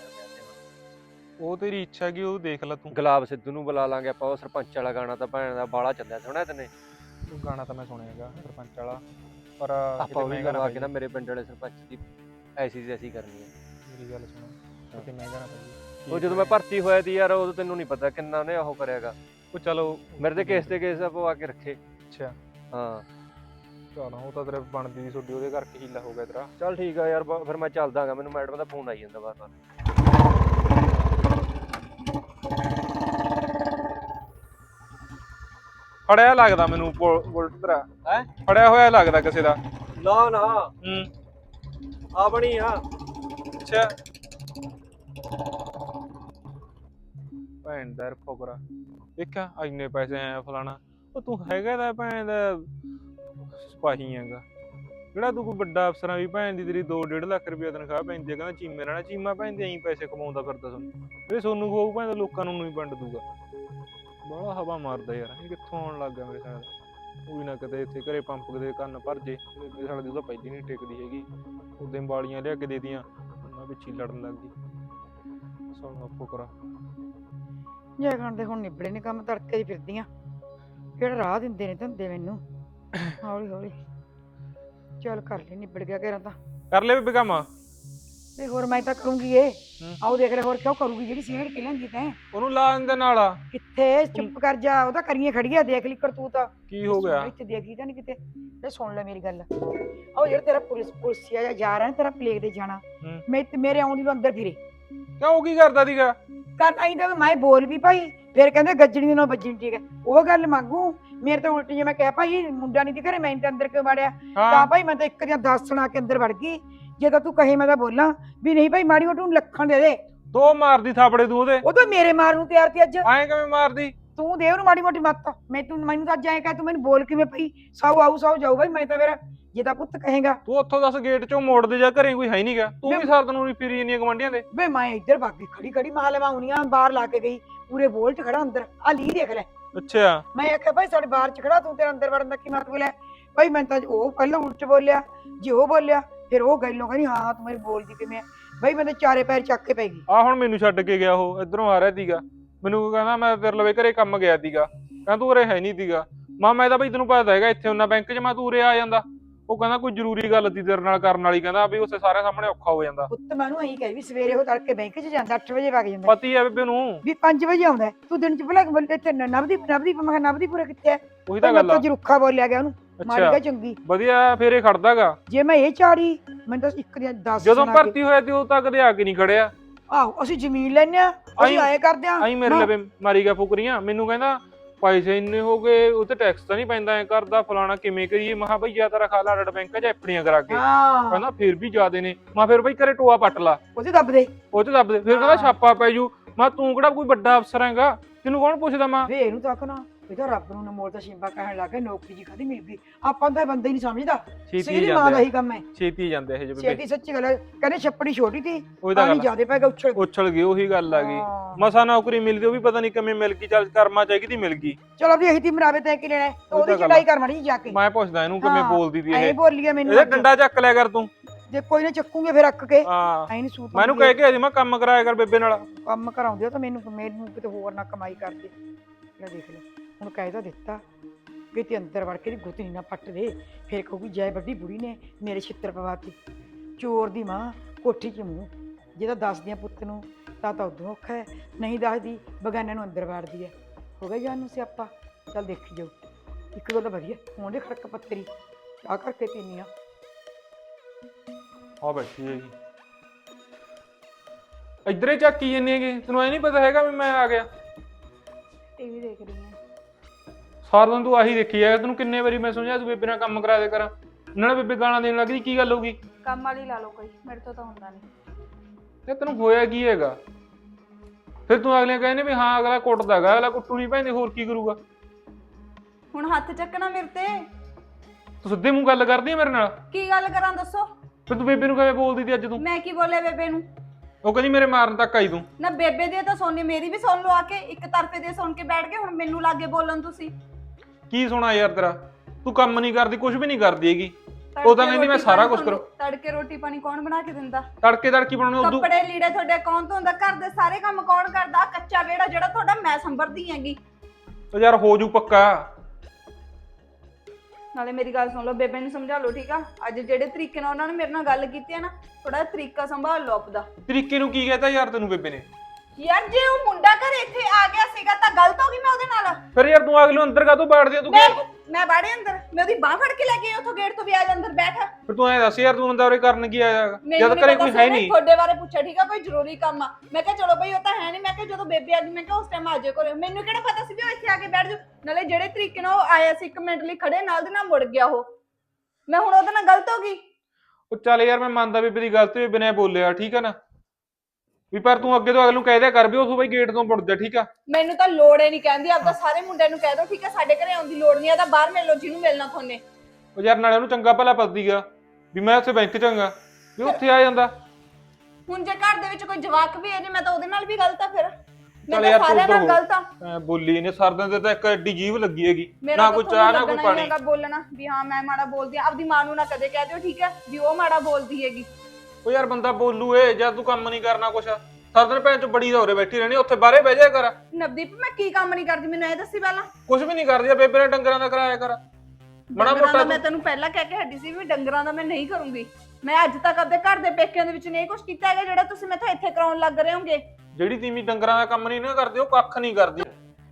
ਉਹ ਤੇਰੀ ਇੱਛਾ ਕਿ ਉਹ ਦੇਖ ਲੈ ਤੂੰ ਗੁਲਾਬ ਸਿੱਧੂ ਨੂੰ ਬੁਲਾ ਲਾਂਗੇ ਆਪਾਂ ਉਹ ਸਰਪੰਚ ਵਾਲਾ ਗਾਣਾ ਤਾਂ ਭੈਣ ਦਾ ਬਾਲਾ ਚੱਲਿਆ ਸੁਣਿਆ ਤੈਨੇ ਤੂੰ ਗਾਣਾ ਤਾਂ ਮੈਂ ਸੁਣਿਆ ਹੈਗਾ ਸਰਪੰਚ ਵਾਲਾ ਪਰ ਆਪਾਂ ਉਹ ਵੀ ਪੈ ਕੇ ਨਾ ਮੇਰੇ ਪਿੰਡ ਵਾਲੇ ਸਰਪੰਚ ਦੀ ਐਸੀ ਐਸੀ ਕਰਨੀ ਹੈ ਜਾਏ। ਮੇਰੀ ਗੱਲ ਸੁਣ ਕਿਤੇ ਮਹਿੰਗਾ ਨਾ ਪੈ ਜਾਏ। ਉਹ ਜਦੋਂ ਮੈਂ? ਭਰਤੀ ਹੋਇਆ ਸੀ ਯਾਰ ਉਦੋਂ ਤੈਨੂੰ ਨਹੀਂ ਪਤਾ ਕਿੰਨਾ ਉਹਨੇ ਉਹ ਕਰਿਆਗਾ। ਉਹ ਚਲੋ ਮੇਰੇ ਤੇ ਕੇਸ ਤੇ ਕੇਸ ਪਵਾ ਕੇ ਰੱਖੇ। ਅੱਛਾ। ਹਾਂ। ਚਲ ਉਹ ਤਾਂ ਤੇਰੇ ਬਣਦੀ ਦੀ ਛੁੱਟੀ ਉਹਦੇ ਕਰਕੇ ਹੀਲਾ ਹੋ ਗਿਆ ਤੇਰਾ। ਚੱਲ ਠੀਕ ਆ ਯਾਰ ਬ- ਫਿਰ ਮੈਂ ਚੱਲਦਾਗਾ ਮੈਨੂੰ ਮੈਡਮ ਦਾ ਫੋਨ ਆਈ ਜਾਂਦਾ ਬਾਰ ਫੜਿਆ ਲੱਗਦਾ ਮੈਨੂੰ ਬੁਲਟ ਤੇਰਾ। ਹੈਂ? ਫੜਿਆ ਹੋਇਆ ਲੱਗਦਾ ਕਿਸੇ ਦਾ। ਨਾ ਨਾ। ਹੂੰ। ਆਪਣੀ ਆ। ਅੱਛਾ। ਭੈਣ ਦਾ ਫੋਕਰਾ ਦੇਖਿਆ, ਇੰਨੇ ਪੈਸੇ ਆਇਆ ਫਲਾਣਾ। ਉਹ ਤੂੰ ਹੈਗਾ ਤਾਂ ਭੈਣ ਦਾ ਸਿਪਾਹੀ ਹੈਗਾ। ਜਿਹੜਾ ਤੂੰ ਕੋਈ ਵੱਡਾ ਅਫਸਰਾਂ ਵੀ ਭੈਣ ਦੀ ਤੇਰੀ 2.5 ਲੱਖ ਰੁਪਏ ਤਨਖਾਹ ਪੈਂਦੀ ਹੈ ਕਹਿੰਦਾ ਚੀਮੇ ਰਹਿਣਾ ਚੀਮਾ ਭੈਣ ਦੇ, ਐਂ ਪੈਸੇ ਕਮਾਉਂਦਾ ਫਿਰਦਾ ਤੁਹਾਨੂੰ ਇਹ ਸੋਨੂੰ ਖੋਊ ਭੈਣ ਦਾ ਲੋਕਾਂ ਨੂੰ ਨਹੀਂ ਵੰਡ ਦੂਗਾ। ਬੜਾ ਹਵਾ ਮਾਰਦਾ ਯਾਰ, ਇਹ ਕਿੱਥੋਂ ਆਉਣ ਲੱਗ ਗਿਆ ਮੇਰੇ ਸਾਲ ਕੋਈ ਨਾ ਕਦੇ ਇੱਥੇ ਘਰੇ ਪੰਪ ਦੇ ਕੰਨ ਭਰ ਜੇ, ਮੇਰੇ ਸਾਲ ਦੀ ਉਹਦਾ ਪਹਿਲੀ ਨਹੀਂ ਟਿਕਦੀ ਹੈਗੀ। ਉਹਦੇ ਵਾਲੀਆਂ ਲਿਆ ਕੇ ਦੇ ਦੀਆਂ, ਉਹਨਾਂ ਪਿੱਛੇ ਲੜਨ ਲੱਗ ਗਈ। ਸੋਨਾ ਫੋਕਰਾ ਜੈ ਖਾਨ ਦੇ ਹੁਣ ਨਿਬੜੇ ਨੇ ਕੰਮ ਤੜਕੇ ਦੀ ਫਿਰਦੀਆਂ। ਕਿਹੜਾ ਰਾਹ ਦਿੰਦੇ ਨੇ ਧੰਦੇ ਮੈਨੂੰ। ਹੌਲੀ ਹੌਲੀ। ਚੱਲ ਕਰ ਲੈ ਨਿਬੜ ਗਿਆ ਘਰਾਂ ਤਾਂ। ਕਰ ਲੈ ਬੇਬੇ ਕੰਮ? ਤੇ ਹੋਰ ਮੈਂ ਤਾਂ ਕਰੂੰਗੀ ਇਹ। ਹੂੰ। ਆਓ ਦੇਖ ਲੈ ਹੋਰ ਕਿਉਂ ਕਰੂਗੀ ਜਿਹੜੀ ਸਿਹੜ ਕੇ ਲੈਂਦੀ ਤੈਂ। ਉਹਨੂੰ ਲਾ ਦੇ ਨਾਲ। ਕਿੱਥੇ? ਚੁੱਪ ਕਰ ਜਾ ਉਹਦਾ ਕਰੀਏ ਖੜੀਆ ਦੇਖ ਲਈ ਕਰਤੂਤ। ਕੀ ਹੋ ਗਿਆ? ਇੱਥੇ ਦੇਖੀ ਤਾਂ ਨਹੀਂ ਕਿਤੇ। ਤੇ ਸੁਣ ਲੈ ਮੇਰੀ ਗੱਲ। ਉਹ ਜਿਹੜਾ ਤੇਰਾ ਪੁਲਿਸ ਪੁਲਿਸਿਆ ਜਿਹਾ ਜਾ ਰਿਹਾ ਤੇਰਾ ਪਲੇਗ ਤੇ ਜਾਣਾ। ਮੈਂ ਮੇਰੇ ਆਉਂਦੀ ਨੂੰ ਅੰਦਰ ਫਿਰੇ। ਕਿਉਂ? ਕੀ ਕਰਦਾ ਆਈ ਤਾਂ ਮੈਂ ਬੋਲ ਵੀ ਭਾਈ ਫਿਰ ਕਹਿੰਦੇ ਗੱਜਣੀ ਨਾਲ ਵੱਜਣੀ ਠੀਕ ਹੈ। ਉਹ ਗੱਲ ਮੰਗੂ ਮੇਰੇ ਤਾਂ ਉਲਟੀ ਜੇ ਮੈਂ ਕਿਹਾ ਭਾਈ ਮੁੰਡਾ ਨਹੀਂ ਦੀ ਘਰੇ ਮੈਂ ਤਾਂ ਅੰਦਰ ਕਿਉਂ ਵੜਿਆ? ਤਾਂ ਹਾਂ ਭਾਈ ਮੈਂ ਤਾਂ ਇੱਕ ਦੀਆਂ 10 ਸੁਣਾ ਕੇ ਅੰਦਰ ਵੜ ਗਈ। ਜੇ ਤਾਂ ਤੂੰ ਕਹੇ ਮੈਂ ਤਾਂ ਬੋਲਾਂ ਵੀ ਨਹੀਂ ਭਾਈ ਮਾੜੀ ਮੋਟੀ ਨੂੰ ਲੱਖਾਂ ਦੇ ਦੇ। ਦੋ ਮਾਰਦੀ ਥਾਪੜੇ ਤੂੰ ਉਹਦੇ। ਉਹ ਤਾਂ ਮੇਰੇ ਮਾਰ ਨੂੰ ਤਿਆਰ ਸੀ ਅੱਜ। ਐਂ ਕਿਵੇਂ ਮਾਰਦੀ? ਤੂੰ ਦੇ ਉਹਨੂੰ ਮਾੜੀ ਮੋਟੀ ਮੱਤ। ਮੈਂ ਤੂੰ ਮੈਨੂੰ ਤਾਂ ਅੱਜ ਐਂ ਕਹਿ ਤੂੰ ਮੈਨੂੰ ਬੋਲ ਕਿਵੇਂ ਪਈ ਸੌ ਆਊ ਸੌ ਜਾਊ ਭਾਈ ਮੈਂ ਤਾਂ ਫਿਰ ਜੇ ਤਾਂ ਪੁੱਤ ਕਹੇਗਾ ਤੂੰ ਉੱਥੋਂ ਦੱਸ ਗੇਟ ਚੋਂ ਮੋੜ ਦੇ ਜਾ ਘਰੇ ਕੋਈ ਹੈ ਨਹੀਂਗਾ ਤੂੰ ਵੀ ਸਰਦ ਨੂੰ ਨਹੀਂ ਫਿਰੀ ਜਾਂਦੀਆਂ ਗਵੰਡੀਆਂ ਦੇ। ਵੇ ਮੈਂ ਇੱਧਰ ਬਾਕੀ ਖੜੀ ਖੜੀ ਮਾਂ ਲਵਾਉਣੀਆਂ ਬਾਹਰ ਲਾ ਕੇ ਗਈ ਪੂਰੇ ਬੋਲਟ ਖੜਾ ਅੰਦਰ। ਆ ਲੀ ਦੇਖ ਲੈ। ਅੱਛਾ। ਮੈਂ ਆਖਿਆ ਭਾਈ ਸਾਡੇ ਬਾਹਰ ਚ ਖੜਾ ਤੂੰ ਤੇਰੇ ਅੰਦਰ ਵੜਨ ਦਾ ਕੀ ਮਤਲਬ ਹੈ ਭਾਈ ਮੈਂ ਤਾਂ ਉਹ ਪਹਿਲਾਂ ਉਲਟ ਬੋਲਿਆ ਜੇ ਉਹ ਬੋਲਿਆ ਫਿਰ ਉਹ ਗੱਲੋਂ ਕਹਿੰਦੀ ਹਾਂ ਹਾਂ ਤੂੰ ਮੇਰੀ ਬੋਲਦੀ ਕਿਵੇਂ ਭਾਈ ਮੈਂ ਤਾਂ ਚਾਰੇ ਪੈਰ ਚੱਕ ਕੇ ਪੈ ਗਈ। ਆ ਹੁਣ ਮੈਨੂੰ ਛੱਡ ਕੇ ਗਿਆ ਉਹ ਇਧਰੋਂ ਆ ਰਿਹਾ ਸੀਗਾ। ਮੈਨੂੰ ਕਹਿੰਦਾ ਮੈਂ ਤੇਰੇ ਲਵੇ ਘਰੇ ਕੰਮ ਗਿਆ ਸੀਗਾ। ਕਹਿੰਦਾ ਤੂੰ ਉਰੇ ਹੈ ਨਹੀਂ ਸੀਗਾ। ਮਾਂ ਮੈਂ ਤਾਂ ਬਈ ਤੈਨੂੰ ਪਤਾ ਹੈਗਾ ਇੱਥੇ ਉਹਨਾਂ ਬੈਂਕ 'ਚ ਮੈਂ ਤੂੰ ਉਰੇ ਆ ਜਾਂਦਾ। ਉਹ ਕਹਿੰਦਾ ਕੋਈ ਜ਼ਰੂਰੀ ਗੱਲ ਸੀ ਤੇਰੇ ਨਾਲ ਕਰਨ ਵਾਲੀ ਕਹਿੰਦਾ ਵੀ ਉਸੇ ਸਾਰਿਆਂ ਸਾਹਮਣੇ ਔਖਾ ਹੋ ਜਾਂਦਾ। ਪੁੱਤ ਮੈਨੂੰ ਇਹੀ ਕਹੀ ਵੀ ਸਵੇਰੇ ਉਹ ਤੜਕੇ ਬੈਂਕ 'ਚ ਜਾਂਦਾ 8 ਵਜੇ ਵਗ ਜਾਂਦਾ। ਪਤੀ ਹੈ ਬੇਬੇ ਨੂੰ। ਵੀ 5 ਵਜੇ ਆਉਂਦਾ ਹੈ। ਤੂੰ ਦਿਨ ਚ ਭਲਾ ਇੱਥੇ ਨਵਦੀਪ ਨਵਦੀਪ ਮੈਂ ਕਿਹਾ ਨਵਦੀਪੁਰਾ ਕਿੱਥੇ ਹੈ? ਉਹੀ ਤਾਂ ਮੈਂ ਗੱਲ ਆ। ਤਾਂ ਜਰੁੱਖਾ ਬੋਲਿਆ ਗਿਆ ਉਹਨੂੰ। ਮਾਰੀ ਅੱਛਾ ਗਾ ਚੰਗੀ। ਵਧੀਆ ਫੇਰ ਇਹ ਖੜਦਾਗਾ ਜੇ ਮੈਂ ਇਹ ਚਾੜੀ ਮੈਂ ਤਾਂ ਇੱਕ ਦੀਆਂ 10 ਜਦੋਂ ਭਰਤੀ ਹੋਇਆ ਤੇ ਉਹ ਤਾਂ ਕਦੇ ਆ ਕੇ ਨਹੀਂ ਖੜਿਆ। ਆਹੋ ਅਸੀਂ ਜ਼ਮੀਨ ਲੈਨੇ ਆ ਅਸੀਂ ਆਏ ਕਰਦੇ ਆ ਆਈ ਮੇਰੇ। ਲਵੇ ਮਾਰੀ ਗਿਆ ਫੁਕਰੀਆਂ। ਮੈਨੂੰ ਕਹਿੰਦਾ ਪੈਸੇ ਇੰਨੇ ਹੋ ਗਏ ਉਹ ਤੇ ਟੈਕਸ ਤਾਂ ਨਹੀਂ ਪੈਂਦਾ ਐ ਕਰਦਾ ਫਲਾਣਾ ਕਿਵੇਂ ਕਰੀਏ? ਮਹਾ ਭਈਆ ਤੇਰਾ ਖਾਲਾ ਰੜ ਬੈਂਕ 'ਚ ਐਫੜੀਆਂ ਕਰਾ ਕੇ। ਹਾਂ। ਕਹਿੰਦਾ ਫਿਰ ਵੀ ਜ਼ਿਆਦੇ ਨੇ। ਮੈਂ ਫਿਰ ਬਈ ਘਰੇ ਟੋਆ ਪੱਟ ਲਾ। ਉਹਦੇ ਦੱਬ ਦੇ। ਉਹ ਤੇ ਦੱਬ ਦੇ। ਫਿਰ ਕਹਿੰਦਾ। ਛਾਪਾ ਪੈ ਜੂ। ਮੈਂ ਤੂੰ ਕਿਹੜਾ ਕੋਈ ਵੱਡਾ ਅਫਸਰ ਹੈਗਾ? ਤੈਨੂੰ ਕੌਣ ਪੁੱਛਦਾ ਮਾਂ? ਵੇ ਇਹਨੂੰ ਤੱਕ ਨਾ। ਇਹ ਤਾਂ ਰੱਬ ਨੂੰ ਨਮੋਲ ਦਾ ਸ਼ਿੰਬਾ ਕਹਿਣ ਲੱਗਾ ਨੌਕਰੀ ਜੀ ਕਦੀ ਮਿਲ ਗਈ ਆਪਾਂ ਤਾਂ ਇਹ ਬੰਦੇ ਹੀ ਨਹੀਂ ਸਮਝਦਾ। ਛੇਤੀ ਮਾਂ ਦਾ ਹੀ ਕੰਮ ਹੈ। ਛੇਤੀ ਜਾਂਦੇ ਇਹ ਜਿਹੇ ਛੇਤੀ ਸੱਚੀ ਗੱਲ ਹੈ। ਕਹਿੰਦੇ ਛੱਪੜੀ ਛੋਟੀ ਸੀ ਉਹੀ ਤਾਂ ਪਾਣੀ ਗੱਲ ਜ਼ਿਆਦੇ ਪੈ ਗਿਆ ਉੱਛਲ। ਗਿਆ। ਉਛਲ ਗਈ ਉਹੀ ਗੱਲ ਆ ਗਈ। ਹਾਂ। ਮਸਾ ਨੌਕਰੀ ਮਿਲਦੀ ਉਹ ਵੀ ਪਤਾ ਨਹੀਂ ਕਿਵੇਂ ਮਿਲ ਗਈ। ਚੱਲ ਕਰਮਾ ਚਾਹੀਦੀ ਦੀ ਮਿਲ ਗਈ। ਚਲੋ ਵੀ ਇਹੀ ਤੀ ਮਰਾਵੇ ਤੇ ਕੀ ਲੈਣਾ ਹੈ? ਉਹੀ ਉਹਦੀ ਗੱਲ ਚੜਾਈ ਕਰ ਮੜੀ ਜਾ ਕੇ। ਮੈਂ ਪੁੱਛਦਾ ਇਹਨੂੰ ਕਿਵੇਂ ਹਾਂ, ਬੋਲਦੀ ਦੀ ਐਂ ਇਹ ਬੋਲੀਆ ਮੈਨੂੰ ਇਹਦਾ ਅੱਜ। ਡੰਡਾ ਚੱਕ ਲਿਆ ਕਰ ਤੂੰ। ਜੇ ਕੋਈ ਨਾ ਚੱਕੂਗੇ ਫਿਰ ਰੱਖ ਕੇ। ਹਾਂ। ਐ ਨਹੀਂ ਸੂਤ ਮੈਨੂੰ ਕਹਿ ਕੇ ਆਜੀ ਮੈਂ ਕੰਮ ਕਰਾਇਆ ਕਰ ਬੇਬੇ ਨਾਲ। ਕੰਮ ਕਰਾਉਂਦੇ ਹੋ ਤਾਂ ਮੈਨੂੰ ਮੈਨੂੰ ਕਿਤੇ ਹੋਰ ਨਾ ਕਮਾਈ ਕਰਦੇ ਲੈ ਦੇਖ ਲੈ। ਹੁਣ ਕਹਿ ਤਾਂ ਦਿੱਤਾ ਕਿਤੇ ਅੰਦਰ ਵੜ ਕੇ ਦੀ ਗੁੱਤਨੀ ਨਾ ਪੱਟ ਦੇ ਫਿਰ ਕਹੂਗੀ ਜੈ ਵੱਡੀ ਬੁੜੀ ਨੇ ਮੇਰੇ ਛਿੱਤਰ ਪਵਾਤੀ। ਚੋਰ ਦੀ ਮਾਂ ਕੋਠੀ 'ਚ ਮੂੰਹ। ਜੇ ਤਾਂ ਦੱਸਦੀਆਂ ਪੁੱਤ ਨੂੰ ਤਾਂ ਤਾਂ ਉਦੋਂ ਔਖਾ ਹੈ। ਨਹੀਂ ਦੱਸਦੀ ਬਗਾਨਿਆਂ ਨੂੰ ਅੰਦਰ ਵਾੜਦੀ ਹੈ। ਹੋ ਗਿਆ ਜਾਨ ਨੂੰ ਸਿਆਪਾ। ਚੱਲ ਦੇਖੀ ਜਾਓ। ਇੱਕ ਦੋ ਤਾਂ ਵਧੀਆ ਉਹਦੇ ਖੜਕ ਪੱਤਰੀ। ਆ ਕਰਕੇ ਪੀਨੀ ਆ। ਆ ਬੈਠੀ ਹੈਗੀ। ਇੱਧਰੇ ਚੱਕੀ ਜੰਨੇ ਹੈਗੇ? ਤੈਨੂੰ ਐ ਨਹੀਂ ਪਤਾ ਹੈਗਾ ਵੀ ਮੈਂ ਆ ਗਿਆ। ਟੀਵੀ ਦੇਖ ਰਹੀ ਹਾਂ। ਸਾਰਾ ਦਿਨ ਤੂੰ ਆਹੀ ਦੇਖੀ ਜਾਏਗਾ ਤੈਨੂੰ ਕਿੰਨੇ ਵਾਰੀ ਮੈਂ ਸਮਝਿਆ ਤੂੰ ਬੇਬੇ ਨਾਲ ਕੰਮ ਕਰਾ ਦੇ ਕਰ। ਨਾਲ ਬੇਬੇ ਗਾਲਾਂ ਦੇਣ ਲੱਗੀ ਕੀ ਗੱਲ ਹੋਊਗੀ ਕੰਮ ਵਾਲੀ ਲਾ ਲਓ ਕੋਈ ਮੇਰੇ ਤੋਂ ਤਾਂ ਹੁੰਦਾ ਨਹੀਂ। ਤੇ ਤੈਨੂੰ ਹੋਇਆ ਕੀ ਹੈਗਾ? ਫਿਰ ਤੂੰ ਅਗਲੇ ਕਹਿੰਦੇ ਵੀ ਹਾਂ ਅਗਲਾ ਕੁੱਟਦਾਗਾ ਅਗਲਾ ਕੁੱਟੂ ਨਹੀਂ ਪੈਂਦੇ ਹੋਰ ਕੀ ਕਰੂਗਾ? ਹੁਣ ਹੱਥ ਚੱਕਣਾ ਮੇਰੇ ਤੇ? ਤੂੰ ਸਿੱਧੇ ਮੂੰਹ ਗੱਲ ਕਰਦੀ ਹੈ ਮੇਰੇ ਨਾਲ? ਕੀ ਗੱਲ ਕਰਾਂ ਦੱਸੋ? ਫਿਰ ਤੂੰ ਬੇਬੇ ਨੂੰ ਕਿਵੇਂ ਬੋਲਦੀ ਤੀ ਅੱਜ ਤੂੰ? ਮੈਂ ਕੀ ਬੋਲਿਆ ਬੇਬੇ ਨੂੰ? ਉਹ ਕਹਿੰਦੀ ਮੇਰੇ ਮਾਰਨ ਤੱਕ ਆਈ ਤੂੰ। ਨਾ ਬੇਬੇ ਦੀ ਤਾਂ ਸੋਨੀ ਮੇਰੀ ਵੀ ਸੁਣ ਲਓ ਆ ਕੇ ਇੱਕ ਤਰਫੇ ਦੇ ਸੁਣ ਕੇ ਬੈਠ ਗਏ ਹੁਣ ਮੈਨੂੰ ਲਾਗੇ ਬੋਲਣ ਤੁਸੀਂ। ਕੀ ਸੁਣਾ ਯਾਰ ਤੇਰਾ? ਤੂੰ ਕੰਮ ਨਹੀਂ ਕਰਦੀ ਕੁਝ ਵੀ ਨਹੀਂ ਕਰਦੀ ਹੈਗੀ। ਉਹ ਤਾਂ ਕਹਿੰਦੀ ਮੈਂ ਸਾਰਾ ਕੁਛ ਤੁਹਾਨੂੰ- ਤੜਕੇ ਰੋਟੀ ਪਾਣੀ ਕੌਣ ਬਣਾ ਕੇ ਦਿੰਦਾ? ਤੜਕੇ ਤੜਕੀ ਬਣਾਉਣੇ ਉਦੋਂ ਕੱਪੜੇ ਲੀੜੇ ਤੁਹਾਡੇ ਕੌਣ ਧੋਂਦਾ? ਘਰ ਦੇ ਸਾਰੇ ਕੰਮ ਕੌਣ ਕਰਦਾ? ਕੱਚਾ ਵਿਹੜਾ ਜਿਹੜਾ ਤੁਹਾਡਾ ਮੈਂ ਸੰਭਰਦੀ ਹੈਗੀ। ਉਹ ਯਾਰ ਹੋ ਜੂ ਪੱਕਾ। ਨਾਲੇ ਮੇਰੀ ਗੱਲ ਸੁਣ ਲਓ ਬੇਬੇ ਨੂੰ ਸਮਝਾ ਲਓ ਠੀਕ ਆ? ਅੱਜ ਜਿਹੜੇ ਤਰੀਕੇ ਨਾਲ ਉਹਨਾਂ ਨੇ ਮੇਰੇ ਨਾਲ ਗੱਲ ਕੀਤੀ ਹੈ ਨਾ ਥੋੜਾ ਤਰੀਕਾ ਸੰਭਾਲ ਲਓ ਆਪਦਾ। ਤਰੀਕੇ ਨੂੰ ਕੀ ਕਹਤਾ ਯਾਰ ਤੈਨੂੰ ਬੇਬੇ ਨੇ? ਯਾਰ ਜੇ ਉਹ ਮੁੰਡਾ ਘਰ ਇੱਥੇ ਆ ਗਿਆ ਸੀਗਾ ਤਾਂ ਗਲਤ ਹੋ ਗਈ ਮੈਂ ਉਹਦੇ ਨਾਲ। ਫਿਰ ਯਾਰ ਤੂੰ ਅਗਲੇ ਨੂੰ ਅੰਦਰ ਕਾ ਤੂੰ ਬੈਠਦੀ ਆ ਤੂੰ ਮੈਂ ਮੈਂ ਬਾੜੇ ਅੰਦਰ ਮੈਂ ਉਹਦੀ ਬਾਹ ਫੜ ਕੇ ਲੈ ਕੇ ਉੱਥੋਂ ਗੇਟ ਤੋਂ ਵੀ ਆ ਜਾ ਅੰਦਰ ਬੈਠ। ਫਿਰ ਤੂੰ ਐ ਦੱਸ ਯਾਰ ਤੂੰ ਅੰਦਰ ਉਰੇ ਕਰਨ ਕੀ ਆਇਆ ਹੈਗਾ? ਮੈਨੂੰ ਜਦ ਨੀ ਘਰੇ ਪਤਾ ਕੋਈ ਸੀ ਹੈ ਉਹਨੇ ਨਹੀਂ। ਤੁਹਾਡੇ ਬਾਰੇ ਪੁੱਛਿਆ ਠੀਕ ਆ ਕੋਈ ਜ਼ਰੂਰੀ ਕੰਮ ਆ। ਮੈਂ ਕਿਹਾ ਚਲੋ ਬਈ ਉਹ ਤਾਂ ਹੈ ਨਹੀਂ। ਮੈਂ ਕਿਹਾ ਜਦੋਂ ਬੇਬੇ ਆ ਗਈ ਮੈਂ ਕਿਹਾ ਉਸ ਟਾਈਮ ਆ ਜਾਇਓ ਕਰਿਓ ਮੈਨੂੰ ਕਿਹੜਾ ਪਤਾ ਸੀ ਵੀ ਉਹ ਇੱਥੇ ਆ ਕੇ ਬੈਠ ਜਾਊ? ਨਾਲੇ ਜਿਹੜੇ ਤਰੀਕੇ ਨਾਲ ਉਹ ਆਇਆ ਸੀ ਇੱਕ ਮਿੰਟ ਲਈ ਖੜੇ ਨਾਲ ਦੇ ਨਾਲ ਮੁੜ ਗਿਆ ਉਹ। ਮੈਂ ਹੁਣ ਉਹਦੇ ਨਾਲ ਗਲਤ ਹੋ ਗਈ? ਉਹ ਚੱਲ ਯਾਰ ਮੈਂ ਮੰਨਦਾ ਬੀਬੀ ਦੀ ਗਲਤੀ ਵੀ ਬਿਨਾਂ ਬੋਲਿਆ ਠੀਕ ਹੈ ਨਾ? ਵੀ ਪਰ ਤੂੰ ਅੱਗੇ ਤੋਂ ਅਗਲੇ ਨੂੰ ਕਹਿ ਦਿਆ ਕਰ ਵੀ ਉਹ ਬਈ ਗੇਟ ਤੋਂ ਮੁੜ ਜਾ ਠੀਕ ਆ? ਮੈਨੂੰ ਤਾਂ ਲੋੜ ਹੀ ਨਹੀਂ ਕਹਿੰਦੀ ਆਪਦਾ ਸਾਰੇ ਮੁੰਡਿਆਂ ਨੂੰ ਕਹਿ ਦੋ ਠੀਕ ਹੈ ਸਾਡੇ ਘਰੇ ਆਉਣ ਦੀ ਲੋੜ ਨਹੀਂ ਆ ਤਾਂ ਬਾਹਰ ਮਿਲ ਲਓ ਜਿਹਨੂੰ ਮਿਲਣਾ ਤੁਹਾਨੇ। ਉਹ ਯਾਰ ਨਾਲੇ ਉਹਨੂੰ ਚੰਗਾ ਭਲਾ ਪਤਦੀਗਾ ਵੀ ਮੈਂ ਉੱਥੇ ਬੈਂਕ ਚੰਗਾ ਵੀ ਉੱਥੇ ਆ ਜਾਂਦਾ। ਹੁਣ ਜੇ ਘਰ ਦੇ ਵਿੱਚ ਕੋਈ ਜਵਾਕ ਵੀ ਹੈ ਜੇ ਮੈਂ ਤਾਂ ਉਹਦੇ ਨਾਲ ਵੀ ਗਲਤ ਆ ਫਿਰ। ਮੈਂ ਚੱਲ ਤਾਂ ਯਾਰ ਤੂੰ ਸਾਰਿਆਂ ਨਾਲ ਹੋ। ਗਲਤ ਆ। ਐ ਬੋਲੀ ਨੇ ਸਰਦਾਂ ਦੇ ਤਾਂ ਇੱਕ ਐਡੀ ਜੀਵ ਲੱਗੀ ਹੈਗੀ। ਨਾ ਤਾਂ ਕੋਈ ਤੁਹਾਨੂੰ ਚਾਹ ਨਾ ਕੋਈ ਲੱਗਣਾ ਹੀ ਪਾਣੀ। ਹੈਗਾ ਬੋਲਣਾ ਵੀ ਹਾਂ ਮੈਂ ਮਾੜਾ ਬੋਲਦੀ ਆ ਆਪਦੀ ਮਾਂ ਨੂੰ ਨਾ ਕਦੇ ਕਹਿ ਦਿਓ ਠੀਕ ਹੈ ਵੀ ਉਹ ਮਾੜਾ ਬੋਲਦੀ ਹੈਗੀ। ਉਹ ਯਾਰ ਬੰਦਾ ਬੋਲੂ ਏ ਜਦ ਤੂੰ ਕੰਮ ਨਹੀਂ ਕਰਨਾ ਕੁਛ। ਸਰਦਨ ਭੈਣ ਚ ਬੜੀ ਦੌਰੇ ਬੈਠੀ ਰਹਿਣੀ ਉੱਥੇ ਬਾਹਰੇ ਬਹਿ ਜਾਇਆ ਕਰ। ਨਵਦੀਪ ਮੈਂ ਕੀ ਕੰਮ ਨਹੀਂ ਕਰਦੀ ਮੈਨੂੰ ਇਹ ਦੱਸੀ ਪਹਿਲਾਂ। ਕੁਛ ਵੀ ਨਹੀਂ ਕਰਦੀ ਆ ਬੇਬੇ ਨੇ ਡੰਗਰਾਂ ਦਾ ਕਰਾਇਆ ਕਰ। ਡੰਗਰਾਂ ਦਾ ਮੋਟਾ ਮੈਂ ਤੈਨੂੰ ਪਹਿਲਾਂ ਕਹਿ ਕੇ ਹੱਡੀ ਸੀ ਵੀ ਡੰਗਰਾਂ ਦਾ ਮੈਂ ਨਹੀਂ ਕਰੂੰਗੀ। ਮੈਂ ਅੱਜ ਤੱਕ ਆਪਦੇ ਘਰ ਦੇ ਪੇਕਿਆਂ ਦੇ ਵਿੱਚ ਨਹੀਂ ਕੁਝ ਕੀਤਾ ਹੈਗਾ ਜਿਹੜਾ ਤੁਸੀਂ ਮੈਥੋਂ ਇੱਥੇ ਕਰਾਉਣ ਲੱਗ ਰਹੇ ਹੋਗੇ। ਜਿਹੜੀ ਤੀਵੀਂ ਡੰਗਰਾਂ ਦਾ ਕੰਮ ਨਹੀਂ ਨਾ ਕਰਦੀ ਉਹ ਕੱਖ ਨਹੀਂ ਕਰਦੀ।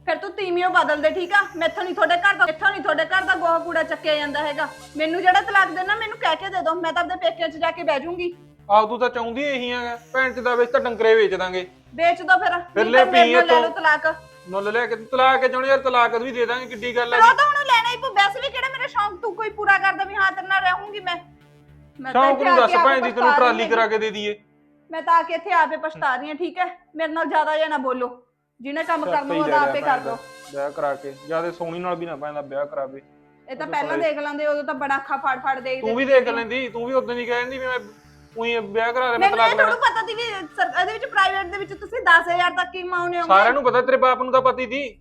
ਫਿਰ ਤੂੰ ਤੀਮੀਓ ਬਦਲ ਦੇ ਠੀਕ ਆ? ਮੈਥੋਂ ਨਹੀਂ ਤੁਹਾਡੇ ਘਰ ਦਾ ਮੈਥੋਂ ਨਹੀਂ ਤੁਹਾਡੇ ਘਰ ਦਾ ਗੋਹਾ ਕੂੜਾ ਚੱਕਿਆ ਜਾਂਦਾ ਹੈਗਾ। ਮੈਨੂੰ ਜਿਹੜਾ ਤਲਾਕ ਦੇਣਾ ਮੈਨੂੰ ਕਹਿ ਕੇ ਦੇ ਦੋ ਮੈਂ ਤਾਂ ਆਪਦੇ ਪੇਕਿਆਂ 'ਚ ਜਾ ਕੇ ਬਹਿ ਜਾਊਂਗੀ। ਆਪ ਤੂੰ ਤਾਂ ਚਾਹੁੰਦੀ ਇਹੀ ਆ ਭੈਣ ਚ ਦਾ ਵਿੱਚ ਤਾਂ ਡੰਗਰੇ ਵੇਚ ਦਾਂਗੇ। ਵੇਚ ਦੋ ਫਿਰ। ਫਿਰ ਨਹੀਂ ਲੈ ਤਾਂ ਪੀਏ ਲੈ ਲਓ। ਤਲਾਕ। ਮੁੱਲ ਲੈ ਕੇ ਤਲਾਕ ਕੇ ਚਾਹੁੰਦੀ ਯਾਰ ਤਲਾਕ ਵੀ ਦੇ ਦਾਂਗੇ ਕਿੱਡੀ ਗੱਲ ਪਰ ਹੈ ਉਹ ਤਾਂ ਹੁਣ ਲੈਣਾ ਹੀ ਪਊ। ਵੈਸੇ ਵੀ ਕਿਹੜਾ ਮੇਰਾ ਸ਼ੌਂਕ? ਤੂੰ ਕੋਈ ਪੂਰਾ ਕਰਦਾ ਵੀ ਹਾਂ ਤੇਰੇ ਨਾਲ ਰਹੂੰਗੀ ਮੈਂ। ਮੈਂ ਤਾਂ ਸ਼ੌਂਕ ਨੂੰ ਆ ਦੱਸ ਭੈਣ ਦੀ ਆਪੇ ਤੈਨੂੰ ਟਰਾਲੀ ਕਰਾ ਕੇ ਦੇ ਦਈਏ। ਮੈਂ ਤਾਂ ਆ ਕੇ ਇੱਥੇ ਆਪੇ ਪਛਤਾ ਰਹੀ ਹਾਂ ਠੀਕ ਹੈ? ਮੇਰੇ ਨਾਲ ਜ਼ਿਆਦਾ ਜਾਂ ਨਾ ਬੋਲੋ। ਜਿਹਨੇ ਕੰਮ ਕਰਨਾ ਉਹਦਾ ਆਪੇ ਕਰ ਲਓ ਵਿਆਹ ਕਰਾ ਕੇ। ਜਿਆਦੇ ਸੋਹਣੀ ਨਾਲ ਵੀ ਨਾ ਪੈਂਦਾ ਵਿਆਹ ਕਰਾਵੇ। ਇਹ ਤਾਂ ਪਹਿਲਾਂ ਦੇਖ ਲੈਂਦੇ ਉਦੋਂ ਤਾਂ ਬੜਾ ਅੱਖਾਂ ਫਾੜ ਫਾੜ ਦੇ ਤੂੰ ਵੀ ਦੇਖ ਲੈਂਦੀ ਤੂੰ ਵੀ ਉਦੋਂ ਦੀ ਕਹਿੰਦੀ ਵੀ ਮੈਂ ਉਹੀ ਵਿਆਹ ਕਰਾ ਦੇ ਮੈਂ ਮੈਨੂੰ ਇਹ ਤਲਾਕ ਪਤਾ ਸੀ ਵੀ ਸਰ- ਇਹਦੇ ਵਿੱਚ ਪ੍ਰਾਈਵੇਟ ਦੇ ਵਿੱਚ ਤੁਸੀਂ 10000 ਤੱਕ ਹੀ ਮਾਉਨੇ ਹੋ ਸਾਰਿਆਂ ਨੂੰ ਪਤਾ ਤੇਰੇ ਬਾਪ ਨੂੰ ਤਾਂ ਪਤੀ ਸੀ।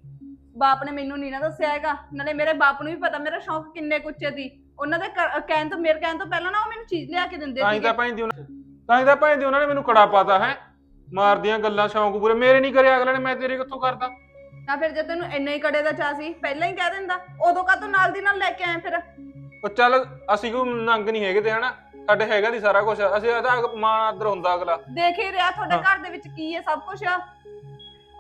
ਬਾਪ ਨੇ ਮੈਨੂੰ ਨਹੀਂ ਨਾ ਦੱਸਿਆ ਹੈਗਾ। ਨਾਲੇ ਮੇਰੇ ਬਾਪ ਨੂੰ ਵੀ ਪਤਾ ਮੇਰਾ ਸ਼ੌਂਕ ਕਿੰਨੇ ਕੁੱਚੇ ਦੀ ਉਹਨਾਂ ਦੇ ਕ- ਕਹਿਣ ਤੋਂ ਮੇਰੇ ਕਹਿਣ ਤੋਂ ਪਹਿਲਾਂ ਨਾ ਉਹ ਮੈਨੂੰ ਚੀਜ਼ ਲਿਆ ਕੇ ਦਿੰਦੇ ਤਾਂ ਹੀ ਸੀਗੇ। ਤਾਂ ਭੈਣ ਦੀ ਉਹਨਾਂ ਤਾਂ ਹੀ ਤਾਂ ਭੈਣ ਦੀ ਉਹਨਾਂ ਨੇ ਮੈਨੂੰ ਕੜਾ ਪਾਤਾ ਹੈ। ਮਾਰਦੀਆਂ ਗੱਲਾਂ ਸ਼ੌਂਕ ਪੂਰੇ। ਮੇਰੇ ਨਹੀਂ ਕਰਿਆ ਅਗਲੇ ਨੇ ਮੈਂ ਤੇਰੇ ਕਿੱਥੋਂ ਕਰਦਾ? ਤਾਂ ਫਿਰ ਜੇ ਤੈਨੂੰ ਇੰਨਾ ਹੀ ਕੜੇ ਦਾ ਚਾਹ ਸੀ ਪਹਿਲਾਂ ਹੀ ਕਹਿ ਦਿੰਦਾ। ਉਦੋਂ ਕਾ ਤੂੰ ਨਾਲ ਦੀ ਨਾਲ ਲੈ ਕੇ ਆਇਆ ਫਿਰ? ਉਹ ਚੱਲ ਅਸੀਂ ਕੋਈ ਨੰਗ ਨਹੀਂ ਹੈਗੇ ਤੇ ਹਨਾ? ਸਾਡੇ ਹੈਗਾ ਦੀ ਸਾਰਾ ਕੁਝ ਅਸੀਂ ਤਾਂ ਮਾਂ ਆਦਰ ਹੁੰਦਾ ਅਗਲਾ। ਦੇਖ ਹੀ ਰਿਹਾ ਤੁਹਾਡੇ। ਘਰ ਦੇ ਵਿੱਚ ਕੀ ਹੈ ਸਭ ਕੁਝ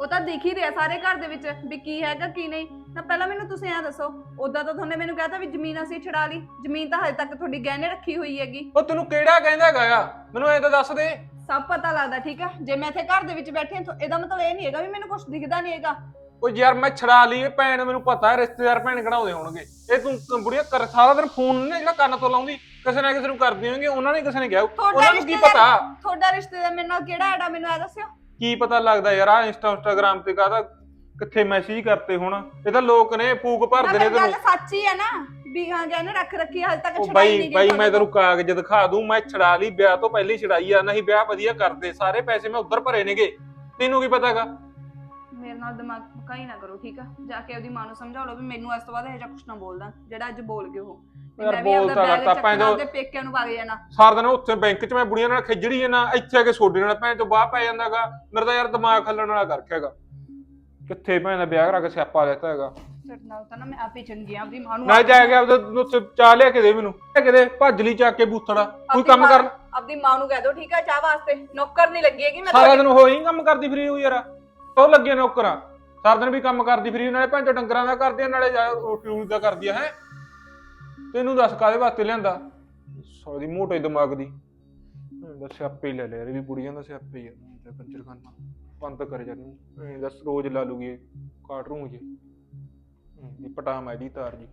ਉਹ ਤਾਂ ਦੇਖ ਹੀ ਰਿਹਾ ਸਾਰੇ ਘਰ ਦੇ ਵਿੱਚ ਵੀ ਕੀ ਹੈਗਾ ਕੀ ਨਹੀਂ। ਤਾਂ ਪਹਿਲਾਂ ਮੈਨੂੰ ਤੁਸੀਂ ਐਂ ਦੱਸੋ ਉਦਾਂ ਤਾਂ ਤੁਹਾਨੇ ਮੈਨੂੰ ਕਹਿਤਾ ਵੀ ਜ਼ਮੀਨ ਅਸੀਂ ਛਡਾ ਲਈ। ਜ਼ਮੀਨ ਤਾਂ ਹਜੇ ਤੱਕ ਤੁਹਾਡੀ ਗਹਿਣੇ ਰੱਖੀ ਹੋਈ ਹੈਗੀ। ਉਹ ਤੈਨੂੰ ਕਿਹੜਾ ਕਹਿੰਦਾ ਹੈਗਾ ਆ? ਮੈਨੂੰ ਐਂ ਤਾਂ ਦੱਸ ਦੇ। ਸਭ ਪਤਾ ਲੱਗਦਾ ਠੀਕ ਹੈ ਜੇ ਮੈਂ ਇੱਥੇ ਘਰ ਦੇ ਵਿੱਚ ਬੈਠੀ ਹਾਂ ਤਾਂ ਇਹਦਾ ਮਤਲਬ ਇਹ ਨਹੀਂ ਹੈਗਾ ਵੀ ਮੈਨੂੰ ਕੁਝ ਦਿਖਦਾ ਨਹੀਂ ਹੈਗਾ। ਉਹ ਯਾਰ ਮੈਂ ਛੜਾ ਲਈ ਇਹ ਭੈਣ ਮੈਨੂੰ ਪਤਾ ਹੈ ਰਿਸ਼ਤੇਦਾਰ ਭੈਣ ਕਢਾਉਂਦੇ ਹੋਣਗੇ। ਇਹ ਤੂੰ ਕ- ਬੁੜੀਆ ਕਰ ਸਾਰਾ ਦਿਨ ਫੋਨ ਨੇ ਜਿਹੜਾ ਕੰਨ ਤੋਂ ਲਾਉਂਦੀ। ਕਿਸੇ ਨਾ ਕਿਸੇ ਨੂੰ ਕਰਦੀ ਹੋਣਗੇ ਉਹਨਾਂ ਨੇ ਕਿਸੇ ਨੇ ਕਿਹਾ। ਉਹਨਾਂ ਨੂੰ ਕੀ ਪਤਾ? ਤੁਹਾਡਾ ਰਿਸ਼ਤੇਦਾਰ ਮੇਰੇ ਨਾਲ ਕਿਹੜਾ ਐਡਾ ਮੈਨੂੰ ਇਹ ਦੱਸਿਓ? ਕੀ ਪਤਾ ਲੱਗਦਾ ਯਾਰ ਆ ਇੰਸਟਾ ਇੰਸਟਾਗ੍ਰਾਮ ਤੇ ਕਾਹਦਾ ਕਿੱਥੇ ਮੈਸੇਜ ਕਰਤੇ ਹੁਣ? ਇਹ ਤਾਂ ਲੋਕ ਨੇ ਫੂਕ ਭਰਦੇ ਨੇ ਗੱਲ ਤੈਨੂੰ। ਸੱਚ ਹੀ ਨਾ ਵੀ ਹਾਂ ਰੱਖ ਰੱਖੀ ਹਜੇ ਤੱਕ ਬਾਈ ਨਹੀਂ ਗਈ ਬਾਈ ਮੈਂ ਤੈਨੂੰ ਕਾਗਜ਼ ਦਿਖਾ ਦੂੰ ਮੈਂ ਛੜਾ ਲਈ ਵਿਆਹ ਤੋਂ ਪਹਿਲੇ ਛੜਾਈ ਆ ਨਹੀਂ ਵਿਆਹ ਵਧੀਆ ਕਰਦੇ ਸਾਰੇ ਪੈਸੇ ਮੈਂ ਉੱਧਰ ਭਰੇ ਨੇਗੇ। ਤੈਨੂੰ ਕੀ ਪਤਾਗਾ? ਮੇਰੇ ਨਾਲ ਦਿਮਾਗ ਪਕਾਈ ਨਾ ਕਰੋ ਠੀਕ ਆ? ਜਾ ਕੇ ਉਹਦੀ ਮਾਂ ਨੂੰ ਸਮਝਾ ਲਓ ਵੀ ਮੈਨੂੰ ਇਸ ਤੋਂ ਬਾਅਦ ਇਹ ਜਿਹਾ ਕੁਝ ਨਾ ਬੋਲਦਾ ਜਿਹੜਾ ਅੱਜ ਬੋਲ ਗਏ ਉਹ। ਤੇ ਯਾਰ ਮੈਂ ਵੀ ਆਪਦਾ ਬੋਲ ਤਾਂ ਬੈਗ ਤਾਂ ਚੱਕਣਾ ਪੈਂਦਾ- ਉਹਦੇ ਪੇਕਿਆਂ ਨੂੰ ਵਗ ਜਾਣਾ। ਸਾਰਾ ਦਿਨ ਉੱਥੇ ਬੈਂਕ 'ਚ ਮੈਂ ਬੁੜੀਆਂ ਨਾਲ ਖਿਜੜੀ ਨਾ ਇੱਥੇ ਆ ਕੇ ਸੋਡੇ ਨਾਲ ਭੈਣ ਤੋਂ ਬਾਹ ਪੈ ਜਾਂਦਾਗਾ ਮੇਰਾ ਤਾਂ ਯਾਰ ਦਿਮਾਗ ਹੱਲਣ ਵਾਲਾ ਕਰ ਰੱਖਿਆਗਾ ਕਿੱਥੇ ਭੈਣ ਦਾ ਵਿਆਹ ਕਰਾ ਕੇ ਸਿਆਪਾ ਲੈਤਾ ਹੈਗਾ। ਤੇਰੇ ਨਾਲ ਤਾਂ ਨਾ ਮੈਂ ਆਪੇ ਚੰਗੀ ਆ ਆਪਦੀ ਮਾਂ ਨੂੰ ਨਾ ਜਾ ਕੇ ਆਪਦੇ ਉੱਥੇ ਚਾਹ ਲਿਆ ਕੇ ਦੇ ਮੈਨੂੰ। ਲਿਆ ਕੇ ਦੇ ਭੱਜ ਲਈ ਚੱਕ ਕੇ ਬੂਥੜਾ। ਕੋਈ ਆਪਦੀ ਕੰਮ ਮਾਂ- ਕਰ ਆਪਦੀ ਮਾਂ ਨੂੰ ਕਹਿ ਦਿਓ ਠੀਕ ਆ ਚਾਹ ਵਾਸਤੇ। ਨੌਕਰ ਨਹੀਂ ਲੱਗੇਗੀ ਮੈਂ ਸਾਰਾ ਤੁਹਾਡੀ ਦਿਨ ਹੋਈ ਕੰਮ ਕਰਦੀ ਫਰੀ ਹੋਈ ਯਾਰ। ਉਹ ਲੱਗੇ ਨੌਕਰਾਂ। ਸਾਰਾ ਦਿਨ ਵੀ ਕੰਮ ਕਰਦੀ ਫਰੀ ਨਾਲੇ ਭੈਣ ਚੋ ਡੰਗਰਾਂ ਦਾ ਕਰਦੀ ਆ, ਨਾਲੇ ਜਾ ਰੋਟੀ ਰੂਟੀ ਦਾ ਕਰਦੀ ਆ ਹੈ। ਤੈਨੂੰ ਦੱਸ ਕਾਦੇ ਵਾਸਤੇ ਲਿਆਂਦਾ? ਸਾਰੀ ਮੋਟੇ ਦਿਮਾਗ ਦੀ। ਦਾ ਸਿਆਪੇ ਹੀ ਲੈ ਲਿਆ ਇਹ ਵੀ ਬੁੜੀਆਂ ਦਾ ਸਿਆਪੇ ਹੀ ਆ। ਤੇ ਕੰਜਰ ਖਾਨਾ। ਬੰਦ ਕਰ ਜਾ ਨੂੰ ਦੱਸ ਰੋਜ਼ ਲਾ ਲੂਗੀ ਕਾਟ ਰੂ ਜੀ। ਪਟਾਮ ਮੈਂ ਦੀ ਤਾਰ ਜੀ।